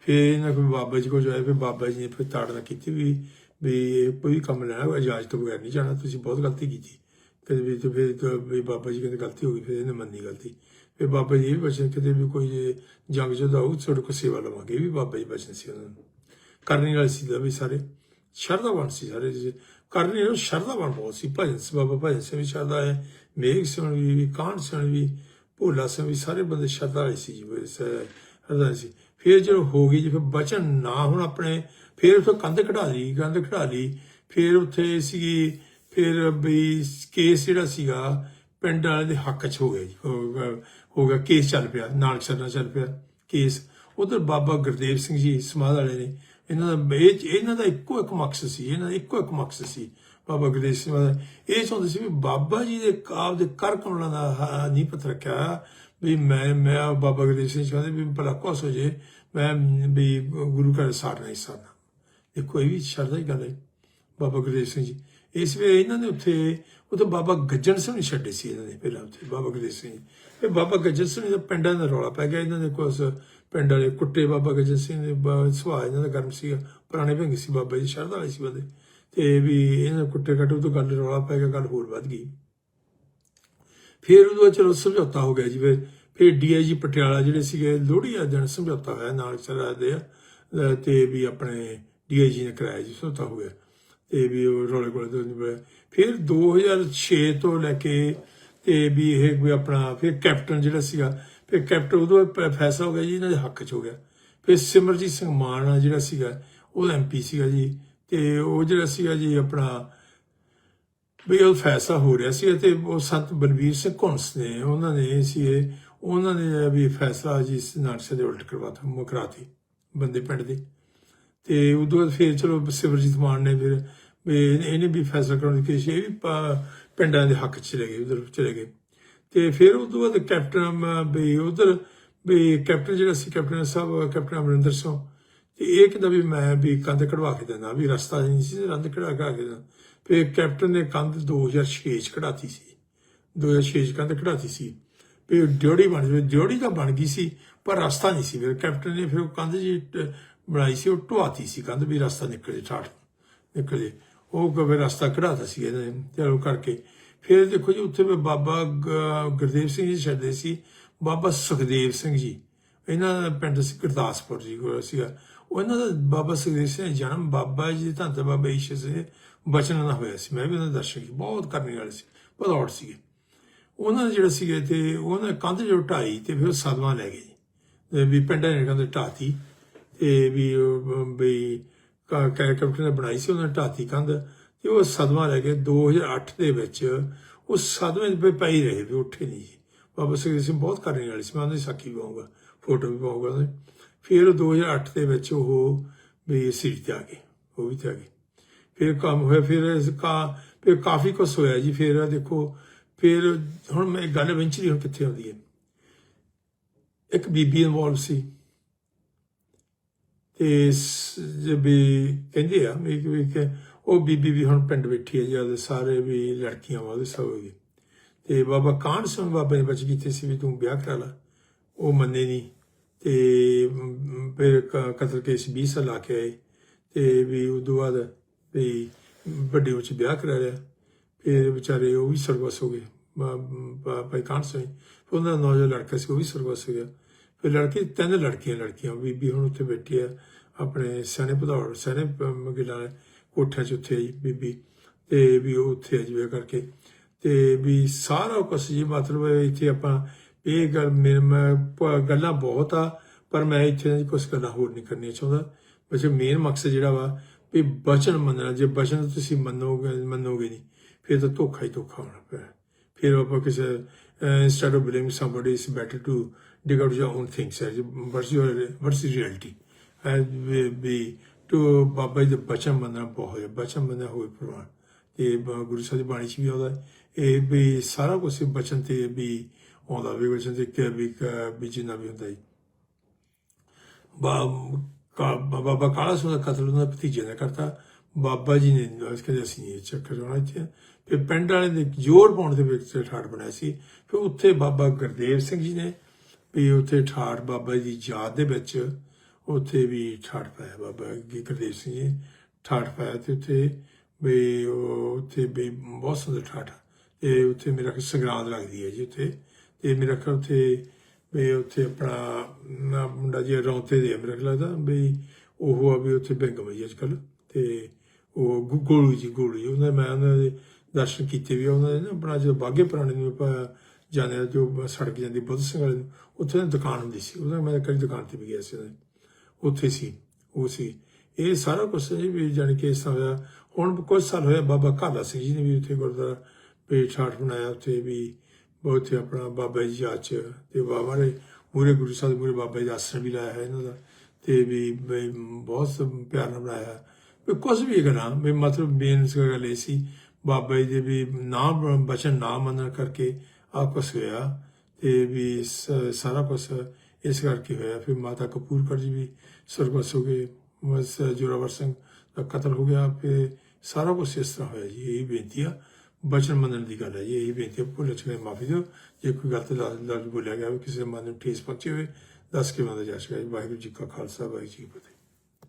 ਫਿਰ ਇਹਨਾਂ ਕੋਈ ਬਾਬਾ ਜੀ ਕੋਲ ਜਾਇਆ ਫਿਰ ਬਾਬਾ ਜੀ ਨੇ ਫਿਰ ਤਾੜਨਾ ਕੀਤੀ ਵੀ ਵੀ ਇਹ ਕੋਈ ਕੰਮ ਲੈਣਾ ਹੋਇਆ ਇਜਾਜ਼ਤ ਤੋਂ ਬਗੈਰ ਨਹੀਂ ਜਾਣਾ, ਤੁਸੀਂ ਬਹੁਤ ਗਲਤੀ ਕੀਤੀ। ਕਦੇ ਵੀ, ਤੇ ਫਿਰ ਵੀ ਬਾਬਾ ਜੀ ਕਹਿੰਦੇ ਗਲਤੀ ਹੋ ਗਈ, ਫਿਰ ਇਹਨੇ ਮੰਨੀ ਗਲਤੀ। ਵੀ ਬਾਬਾ ਜੀ ਇਹ ਵੀ ਬਚਨ ਕਿਤੇ ਵੀ ਕੋਈ ਜੰਗ ਜੁਦਾ ਹੋਊ, ਤੁਹਾਡੇ ਕੋਲ ਸੇਵਾ ਲਵਾਂਗੇ ਇਹ ਵੀ ਬਾਬਾ ਜੀ ਬਚਨ ਸੀ ਉਹਨਾਂ ਨੂੰ। ਕਰਨੀ ਵਾਲੇ ਸੀ ਦਾ ਵੀ ਸਾਰੇ, ਸ਼ਰਧਾਵਾਨ ਸੀ ਸਾਰੇ। ਕਰਨੀ ਵਾਲੇ ਸ਼ਰਧਾਵਾਨ ਬਹੁਤ ਸੀ। ਭਜਨ ਸੀ, ਬਾਬਾ ਭਜਨ ਸਿੰਘ ਵੀ ਸ਼ਰਧਾ ਹੈ, ਮੇਘ ਸਿੰਘ ਵੀ ਕਾਂਡ ਸਿੰਘ ਵੀ, ਭੋਲਾ ਸਿੰਘ ਵੀ ਸਾਰੇ ਬੰਦੇ ਸ਼ਰਧਾ ਵਾਲੇ ਸੀ ਜੀ, ਬਸ ਸੀ। ਫਿਰ ਜਦੋਂ ਹੋ ਗਈ ਜੀ, ਫਿਰ ਬਚਨ ਨਾ ਹੁਣ ਆਪਣੇ, ਫਿਰ ਉੱਥੇ ਕੰਧ ਕਢਾ ਲਈ, ਕੰਧ ਕਢਾ ਲਈ। ਫਿਰ ਉੱਥੇ ਸੀਗੀ, ਫਿਰ ਵੀ ਕੇਸ ਜਿਹੜਾ ਸੀਗਾ, ਪਿੰਡ ਵਾਲੇ ਦੇ ਹੱਕ 'ਚ ਹੋ ਗਿਆ ਜੀ। ਹੋ ਗਿਆ- ਕੇਸ ਚੱਲ ਪਿਆ ਨਾਨਕ ਸਰਨਾ ਚੱਲ ਪਿਆ ਕੇਸ। ਉਧਰ ਬਾਬਾ ਗੁਰਦੇਵ ਸਿੰਘ ਜੀ, ਸਮਾਧ ਵਾਲੇ ਨੇ, ਇਹਨਾਂ ਦਾ ਇਹ ਇਹਨਾਂ ਦਾ ਇੱਕੋ ਇੱਕ ਮਕਸਦ ਸੀ, ਇਹਨਾਂ ਦਾ ਇੱਕੋ ਇੱਕ ਮਕਸਦ ਸੀ ਬਾਬਾ ਗੁਰਦੇਵ ਸਿੰਘ ਦਾ। ਇਹ ਚਾਹੁੰਦੇ ਸੀ ਵੀ ਬਾਬਾ ਜੀ ਦੇ ਕਾਬ ਦੇ ਕਰ ਕਮਲਾਂ ਦਾ ਹ- ਨੀਂਹ ਪੱਥਰ ਰੱਖਿਆ, ਵੀ ਮੈਂ ਮੈਂ ਬਾਬਾ ਗੁਰਦੇਵ ਸਿੰਘ ਚਾਹੁੰਦੇ ਵੀ ਭਲਾ ਕੁਛ ਹੋ ਜੇ ਮੈਂ, ਵੀ ਗੁਰੂ ਘਰ ਸਾੜ ਨਹੀਂ ਸਕਦਾ ਦੇਖੋ, ਇਹ ਵੀ ਸ਼ਰਧਾ ਦੀ ਗੱਲ ਹੈ। ਬਾਬਾ ਗੁਰਦੇਵ ਸਿੰਘ ਜੀ। ਇਸ ਵੇਲੇ ਇਹਨਾਂ ਨੇ ਉੱਥੇ ਉੱਥੇ ਬਾਬਾ ਗੱਜਣ ਸਿੰਘ ਨੇ ਛੱਡੇ ਸੀ ਇਹਨਾਂ ਨੇ ਪਹਿਲਾਂ ਉੱਥੇ ਬਾਬਾ ਗੁਰਦੇਵ ਸਿੰਘ ਜੀ। ਫਿਰ ਬਾਬਾ ਗੱਜਣ ਸਿੰਘ ਦਾ ਪਿੰਡਾਂ ਦਾ ਰੌਲਾ ਪੈ ਗਿਆ। ਇਹਨਾਂ ਦੇ ਕੁਛ ਪਿੰਡ ਵਾਲੇ ਕੁੱਟੇ ਬਾਬਾ ਗੱਜਣ ਸਿੰਘ ਦੇ ਸੁਭਾਅ ਇਹਨਾਂ ਦਾ ਗਰਮ ਸੀ ਪੁਰਾਣੇ ਭੰਗੀ ਸੀ ਬਾਬਾ ਜੀ, ਸ਼ਰਧਾ ਵਾਲੇ ਸੀ ਬੰਦੇ। ਤੇ ਵੀ ਇਹਨਾਂ ਕੁੱਟੇ ਕੱਟੂ ਤੋਂ ਗੱਲ ਰੌਲਾ ਪੈ ਗਿਆ, ਗੱਲ ਹੋਰ ਵੱਧ ਗਈ। ਫਿਰ ਉਦੋਂ ਚਲੋ ਸਮਝੌਤਾ ਹੋ ਗਿਆ ਜੀ। ਫਿਰ ਫਿਰ ਡੀਆਈਜੀ ਪਟਿਆਲਾ ਜਿਹੜੇ ਸੀਗੇ ਲੋਹੜੀ ਆ ਦਿਨ ਸਮਝੌਤਾ ਹੋਇਆ, ਨਾਲ ਚਲਾ ਦੇ ਆ। ਅਹ ਤੇ ਵੀ ਆਪਣੇ ਡੀਆਈਜੀ ਨੇ ਕਰਾਇਆ ਜੀ, ਸਮਝੌਤਾ ਹੋ ਗਿਆ। ਤੇ ਵੀ ਉਹ ਰੋਲੇ ਕੋਲੇ ਤੋਂ ਨਹੀਂ ਪਿਆ। ਫਿਰ 2006 ਤੋਂ ਲੈ ਕੇ ਤੇ ਵੀ ਇਹ ਵੀ ਆਪਣਾ ਫਿਰ ਕੈਪਟਨ ਜਿਹੜਾ ਸੀਗਾ, ਫਿਰ ਕੈਪਟਨ ਉਦੋਂ ਫੈਸਲਾ ਹੋ ਗਿਆ ਜੀ ਇਹਨਾਂ ਦੇ ਹੱਕ 'ਚ ਹੋ ਗਿਆ ਫਿਰ ਸਿਮਰਜੀਤ ਸਿੰਘ ਮਾਨ ਜਿਹੜਾ ਸੀਗਾ, ਉਹ ਐਮਪੀ ਸੀਗਾ ਜੀ ਤੇ ਉਹ ਜਿਹੜਾ ਸੀਗਾ ਜੀ ਆਪਣਾ ਵੀ ਉਹ ਫੈਸਲਾ ਹੋ ਰਿਹਾ ਸੀ ਤੇ ਉਹ ਸੰਤ ਬਲਬੀਰ ਸਿੰਘ ਘੁੰਸ ਨੇ, ਉਹਨਾਂ ਨੇ ਸੀ ਇਹ, ਉਹਨਾਂ ਨੇ ਵੀ ਫੈਸਲਾ ਜੀ ਨਾਟਕ ਦੇ ਉਲਟ ਕਰਵਾਤਾ ਮੁਕਰਾਤੀ ਬੰਦੇ ਪਿੰਡ ਦੇ ਤੇ ਉਦੋਂ ਬਾਅਦ ਫਿਰ ਚਲੋ ਸਿਮਰਜੀਤ ਮਾਨ ਨੇ ਫਿਰ ਇਹਨੇ ਵੀ ਫੈਸਲਾ ਕਰਾਉਣ ਦੀ ਕੋਸ਼ਿਸ਼, ਇਹ ਵੀ ਪਾ- ਪਿੰਡਾਂ ਦੇ ਹੱਕ 'ਚ ਚਲੇ ਗਏ, ਉਧਰ ਚਲੇ ਗਏ। ਤੇ ਫਿਰ ਉਦੋਂ ਬਾਅਦ ਕੈਪਟਨ ਵੀ ਉਧਰ, ਵੀ ਕੈਪਟਨ ਜਿਹੜਾ ਸੀ, ਕੈਪਟਨ ਸਾਹਿਬ, ਕੈਪਟਨ ਅਮਰਿੰਦਰ ਸਿੰਘ। ਤੇ ਇਹ ਕਹਿੰਦਾ ਵੀ ਮੈਂ ਵੀ ਕੰਧ ਕਢਵਾ ਕੇ ਦਿੰਦਾ, ਵੀ ਰਸਤਾ ਨਹੀਂ ਸੀ, ਤੇ ਕਢਾ ਕਢਵਾ ਕੇ ਦਿੰਦਾ। ਫਿਰ ਕੈਪਟਨ ਨੇ ਕੰਧ 2006 ਚ ਕਢਾਤੀ ਸੀ। 2006 ਚ ਕੰਧ ਕਢਾਤੀ ਸੀ। ਵੀ ਡਿਓੜੀ ਬਣ ਗਈ ਡਿਓੜੀ ਤਾਂ ਬਣ ਗਈ ਸੀ, ਪਰ ਰਸਤਾ ਨਹੀਂ ਸੀ। ਫਿਰ ਕੈਪਟਨ ਨੇ ਫਿਰ ਉਹ ਕੰਧ ਜੀ ਟ- ਬਣਾਈ ਸੀ, ਉਹ ਢਵਾਤੀ ਸੀ ਕੰਧ, ਵੀ ਰਸਤਾ ਨਿਕਲੇ ਠਾਠ ਨਿਕਲੇ ਉਹ ਕਵੇ ਰਸਤਾ ਕਢਾਤਾ ਸੀ ਇਹਨਾਂ ਨੇ ਚਲੋ ਕਰਕੇ। ਫਿਰ ਦੇਖੋ ਜੀ ਉੱਥੇ ਵੀ ਬਾਬਾ ਗੁਰਦੇਵ ਸਿੰਘ ਜੀ ਛੱਡਦੇ ਸੀ। ਬਾਬਾ ਸੁਖਦੇਵ ਸਿੰਘ ਜੀ। ਇਹਨਾਂ ਦਾ ਪਿੰਡ ਸੀ ਗੁਰਦਾਸਪੁਰ ਜੀ ਕੋਲ ਸੀਗਾ। ਉਹਨਾਂ ਦਾ ਬਾਬਾ ਸੁਖਦੇਵ ਸਿੰਘ ਦਾ ਜਨਮ ਬਾਬਾ ਜੀ ਦੇ ਧੰਨ ਬਾਬਾ ਈਸ਼ਰ ਸਿੰਘ ਬਚਨ ਨਾਲ ਹੋਇਆ ਸੀ। ਮੈਂ ਵੀ ਉਹਨਾਂ ਦੇ ਦਰਸ਼ਨ ਕੀਤੇ ਬਹੁਤ ਕਰਨੇ ਵਾਲੇ ਸੀ ਬਦੌੜ ਸੀਗੇ। ਉਹਨਾਂ ਦੇ ਜਿਹੜੇ ਸੀਗੇ ਤੇ ਉਹਨਾਂ ਨੇ ਕੰਧ ਜੋ ਢਾਈ ਤੇ ਫਿਰ ਉਹ ਸਦਮਾ ਲੈ ਗਏ ਵੀ ਪਿੰਡਾਂ ਨੇ ਕੰਧ ਢਾਤੀ ਤੇ ਵੀ ਉਹ, ਵੀ ਕੈਪਟਨ ਨੇ ਬਣਾਈ ਸੀ? ਉਹਨਾਂ ਢਾਤੀ ਕੰਧ ਤੇ ਉਹ ਸਦਮਾ ਲੈ ਗਏ 2008 ਦੇ ਵਿੱਚ ਉਹ ਸਦਮੇ ਦੇ ਪਈ ਰਹੇ ਵੀ ਉੱਠੇ ਨਹੀਂ ਜੀ ਬਾਬਾ ਸਿੰਘ ਸਿੰਘ ਬਹੁਤ ਕਰਨੇ ਵਾਲੇ ਸੀ। ਮੈਂ ਉਹਨਾਂ ਦੀ ਸਾਖੀ ਵੀ ਪਾਊਂਗਾ ਫੋਟੋ ਵੀ ਪਾਊਂਗਾ ਉਹਦੀ। ਫਿਰ 2008 ਦੇ ਵਿੱਚ ਉਹ ਵੀ ਸੀਟ ਤੇ ਆ ਗਏ, ਉਹ ਵੀ ਤੇ ਆ ਗਏ। ਫਿਰ ਕੰਮ ਹੋਇਆ, ਫਿਰ ਇਸ ਕਾ, ਫਿਰ ਕਾਫੀ ਕੁਛ ਹੋਇਆ ਜੀ। ਫਿਰ ਦੇਖੋ, ਫਿਰ ਹੁਣ ਮੈਂ ਗੱਲ ਵੈਂਚਰੀ ਹੁਣ ਕਿੱਥੇ ਆਉਂਦੀ ਹੈ? ਇੱਕ ਬੀਬੀ ਇਨਵੋਲਵ ਸੀ। ਤੇ ਵੀ ਕਹਿੰਦੇ ਆ ਵੀ ਵੀ ਉਹ ਬੀਬੀ ਵੀ ਹੁਣ ਪਿੰਡ ਬੈਠੀ ਹੈ, ਜਦ ਸਾਰੇ ਵੀ ਲੜਕੀਆਂ ਵਾਲੇ ਸਭ ਹੋ ਗਏ। ਤੇ ਬਾਬਾ ਕਾਹਨ ਸਿੰਘ ਬਾਬੇ ਨੇ ਬਚ ਕੀਤੇ ਸੀ ਵੀ ਤੂੰ ਵਿਆਹ ਕਰਾ ਲਾ। ਉਹ ਮੰਨੇ ਨਹੀਂ ਤੇ ਫਿਰ ਕ- ਕਤਲ ਕੇਸ 20 ਸਾਲ ਆ ਕੇ ਆਏ। ਤੇ ਵੀ ਉਦੋਂ ਬਾਅਦ ਵੀ ਵੱਡੇ ਵਿੱਚ ਵਿਆਹ ਕਰਾ ਲਿਆ। ਫਿਰ ਵਿਚਾਰੇ ਉਹ ਵੀ ਸਰਵਸ ਹੋ ਗਏ। ਭਾਈ ਕਾਹਨ ਸਿੰਘ। ਉਹਨਾਂ ਦਾ ਨੌਜਵਾਨ ਲੜਕਾ ਸੀ, ਉਹ ਵੀ ਸਰਵਸ ਹੋ ਗਿਆ। ਲੜਕੇ, ਤਿੰਨ ਲੜਕੀਆਂ ਲੜਕੀਆਂ ਬੀਬੀ ਹੁਣ ਉੱਥੇ ਬੈਠੀ ਆ, ਆਪਣੇ ਸਣੇ ਭਦੌੜ ਸਣੇ ਮਗਿਲਾ ਕੋਠਿਆਂ 'ਚ ਉੱਥੇ ਆਈ ਬੀਬੀ, ਤੇ ਵੀ ਉਹ ਉੱਥੇ ਆ ਜਿਵੇਂ ਕਰਕੇ। ਤੇ ਵੀ ਸਾਰਾ ਕੁਛ ਜੀ, ਮਤਲਬ ਇੱਥੇ ਆਪਾਂ ਇਹ ਗੱਲ ਮੇਰੇ ਮੈਂ ਗੱਲਾਂ ਬਹੁਤ ਆ, ਪਰ ਮੈਂ ਇੱਥੇ ਕੁਝ ਗੱਲਾਂ ਹੋਰ ਨਹੀਂ ਕਰਨੀਆਂ ਚਾਹੁੰਦਾ। ਵੈਸੇ ਮੇਨ ਮਕਸਦ ਜਿਹੜਾ ਵਾ, ਵੀ ਬਚਨ ਮੰਨਣਾ, ਜੇ ਬਚਨ ਤੁਸੀਂ ਮੰਨੋਗੇ ਮੰਨੋਗੇ ਨਹੀਂ, ਫਿਰ ਤਾਂ ਧੋਖਾ ਹੀ ਧੋਖਾ ਹੋਣਾ ਪਿਆ। ਫਿਰ ਆਪਾਂ ਕਿਸੇ instead of blaming somebody, it's better to dig out your own things what's your what's the reality and we, we to Baba ji ਦਾ ਬਚਨ ਮੰਨਣਾ ਬਹੁਤ ਹੈ ਬਚਨ ਮੰਨਣਾ ਹੋਏ ਪ੍ਰਵਾਨ ਤੇ ਗੁਰੂ ਸਾਹਿਬ ਦੀ ਬਾਣੀ ਚ ਵੀ ਆਉਂਦਾ ਇਹ ਵੀ ਸਾਰਾ ਕੁਝ ਬਚਨ ਤੇ ਵੀ ਆਉਂਦਾ ਵੀ ਬਚਨ ਤੇ ਕਿ ਵੀ ਵੀ ਜਿੰਨਾ ਵੀ ਹੁੰਦਾ ਹੈ। ਬਾਬਾ ਕਾਲਾ ਸਿੰਘ ਦਾ ਕਤਲ ਉਹਨਾਂ ਦੇ ਭਤੀਜੇ ਨੇ ਕਰਤਾ। ਬਾਬਾ ਜੀ ਨੇ ਇਸ ਕਹਿੰਦੇ ਅਸੀਂ ਇਹ ਚੱਕਰ ਹੋਣਾ ਇੱਥੇ। ਫਿਰ ਪਿੰਡ ਵਾਲੇ ਦੇ ਜ਼ੋਰ ਪਾਉਣ ਦੇ ਵਿੱਚ ਠਾੜ ਬਣਾਇਆ ਸੀ। ਫਿਰ ਉੱਥੇ ਬਾਬਾ ਗੁਰਦੇਵ ਸਿੰਘ ਜੀ ਨੇ ਵੀ ਉੱਥੇ ਠਾੜ ਬਾਬਾ ਜੀ ਦੀ ਯਾਦ ਦੇ ਵਿੱਚ ਉੱਥੇ ਵੀ ਠਾੜ ਪਾਇਆ ਬਾਬਾ ਜੀ ਗੁਰਦੇਵ ਸਿੰਘ ਜੀ ਨੇ ਠਾੜ ਪਾਇਆ ਤੇ ਉੱਥੇ ਵੀ ਉਹ ਉੱਥੇ ਵੀ ਬਹੁਤ ਸੁੰਦਰ ਠਾੜ ਆ। ਤੇ ਉੱਥੇ ਮੇਰਾ ਖਿਆਲ ਸੰਗਰਾਂਦ ਲੱਗਦੀ ਹੈ ਜੀ ਉੱਥੇ ਤੇ ਮੇਰਾ ਖਿਆਲ ਉੱਥੇ ਵੀ ਉੱਥੇ ਆਪਣਾ ਨਾ ਮੁੰਡਾ ਜੀ ਰੌਂਤੇ ਦੇ ਆ ਮੇਰਾ ਲੱਗਦਾ ਵੀ ਉਹ ਆ ਵੀ ਉੱਥੇ ਬੈਂਗਮ ਜੀ ਅੱਜ ਕੱਲ ਤੇ ਉਹ ਗੁ- ਗੋਲੂ ਜੀ ਗੋਲੂ ਜੀ, ਉਹਨਾਂ ਮੈਂ ਉਹਨਾਂ ਦੇ ਦਰਸ਼ਨ ਕੀਤੇ ਵੀ ਆ। ਉਹਨਾਂ ਦੇ ਨਾ ਆਪਣਾ ਜਦੋਂ ਬਾਗੇ ਪੁਰਾਣੇ ਨੂੰ ਆਪਾਂ ਜਾਂਦੇ ਜੋ ਸੜਕ ਜਾਂਦੀ ਬੁੱਧ ਸਿੰਘ ਵਾਲੇ ਨੂੰ। ਉੱਥੇ ਨਾ ਦੁਕਾਨ ਹੁੰਦੀ ਸੀ। ਉਹਦਾ ਮੈਂ ਕਦੀ ਦੁਕਾਨ ਤੇ ਵੀ ਗਿਆ ਸੀ ਉਹਦੇ। ਉੱਥੇ ਸੀ। ਉਹ ਸੀ। ਇਹ ਸਾਰਾ ਕੁਝ ਜੀ ਵੀ ਜਾਣੀ ਕਿ ਇਸ ਤਰ੍ਹਾਂ ਹੋਇਆ ਹੁਣ ਕੁਝ ਸਾਲ ਹੋਇਆ ਬਾਬਾ ਕਾਲਾ ਸਿੰਘ ਜੀ ਨੇ ਵੀ ਉੱਥੇ ਗੁਰਦੁਆਰਾ ਪੇਟ ਛਾਟ ਬਣਾਇਆ। ਉੱਥੇ ਵੀ ਬਹੁਤ ਹੀ ਆਪਣਾ ਬਾਬਾ ਜੀ ਯਾਦ ਚ ਤੇ ਬਾਬਾ ਨੇ ਮੂਰੇ ਗੁਰੂ ਸਾਹਿਬ ਮੂਰੇ ਬਾਬਾ ਜੀ ਦਾ ਆਸਣ ਵੀ ਲਾਇਆ ਹੈ ਇਹਨਾਂ ਦਾ। ਤੇ ਵੀ ਬਹੁਤ ਪਿਆਰ ਨਾਲ ਬਣਾਇਆ। ਵੀ ਕੁਝ ਵੀ ਕਰਾਂ ਵੀ ਮਤਲਬ ਮੇਨ ਗੱਲ ਇਹ ਸੀ। ਬਾਬਾ ਜੀ ਦੇ ਵੀ ਨਾ ਬਚਨ ਨਾ ਮੰਨਣ ਕਰਕੇ ਆ ਕੁਛ ਹੋਇਆ ਤੇ ਵੀ ਸ- ਸਾਰਾ ਕੁਛ ਇਸ ਕਰਕੇ ਹੋਇਆ ਫਿਰ ਮਾਤਾ ਕਪੂਰ ਕਰ ਜੀ ਵੀ ਸਰਗਸ ਹੋ ਗਏ ਮਸ ਜੋਰਾਵਰ ਸਿੰਘ ਦਾ ਕਤਲ ਹੋ ਗਿਆ ਫਿਰ ਸਾਰਾ ਕੁਛ ਇਸ ਤਰ੍ਹਾਂ ਹੋਇਆ ਜੀ ਇਹ ਬੇਨਤੀ ਆ ਬਚਨ ਮੰਨਣ ਦੀ ਗੱਲ ਹੈ ਜੀ ਇਹ ਬੇਨਤੀ ਆ, ਭੁੱਲ ਚੁੱਕੇ ਮਾਫੀ ਦਿਓ ਜੇ ਕੋਈ ਗਲਤ ਲਫ਼ਜ਼ ਲਫ਼ਜ਼ ਬੋਲਿਆ ਗਿਆ ਹੋਵੇ, ਕਿਸੇ ਦੇ ਮਨ ਨੂੰ ਠੇਸ ਪਹੁੰਚੀ ਹੋਵੇ ਦੱਸ ਕੇ ਮੰਨਦਾ ਜਾ ਸਕਦਾ ਹੈ ਵਾਹਿਗੁਰੂ ਜੀ ਕਾ ਖਾਲਸਾ ਵਾਹਿਗੁਰੂ ਜੀ ਕੀ ਫਤਿਹ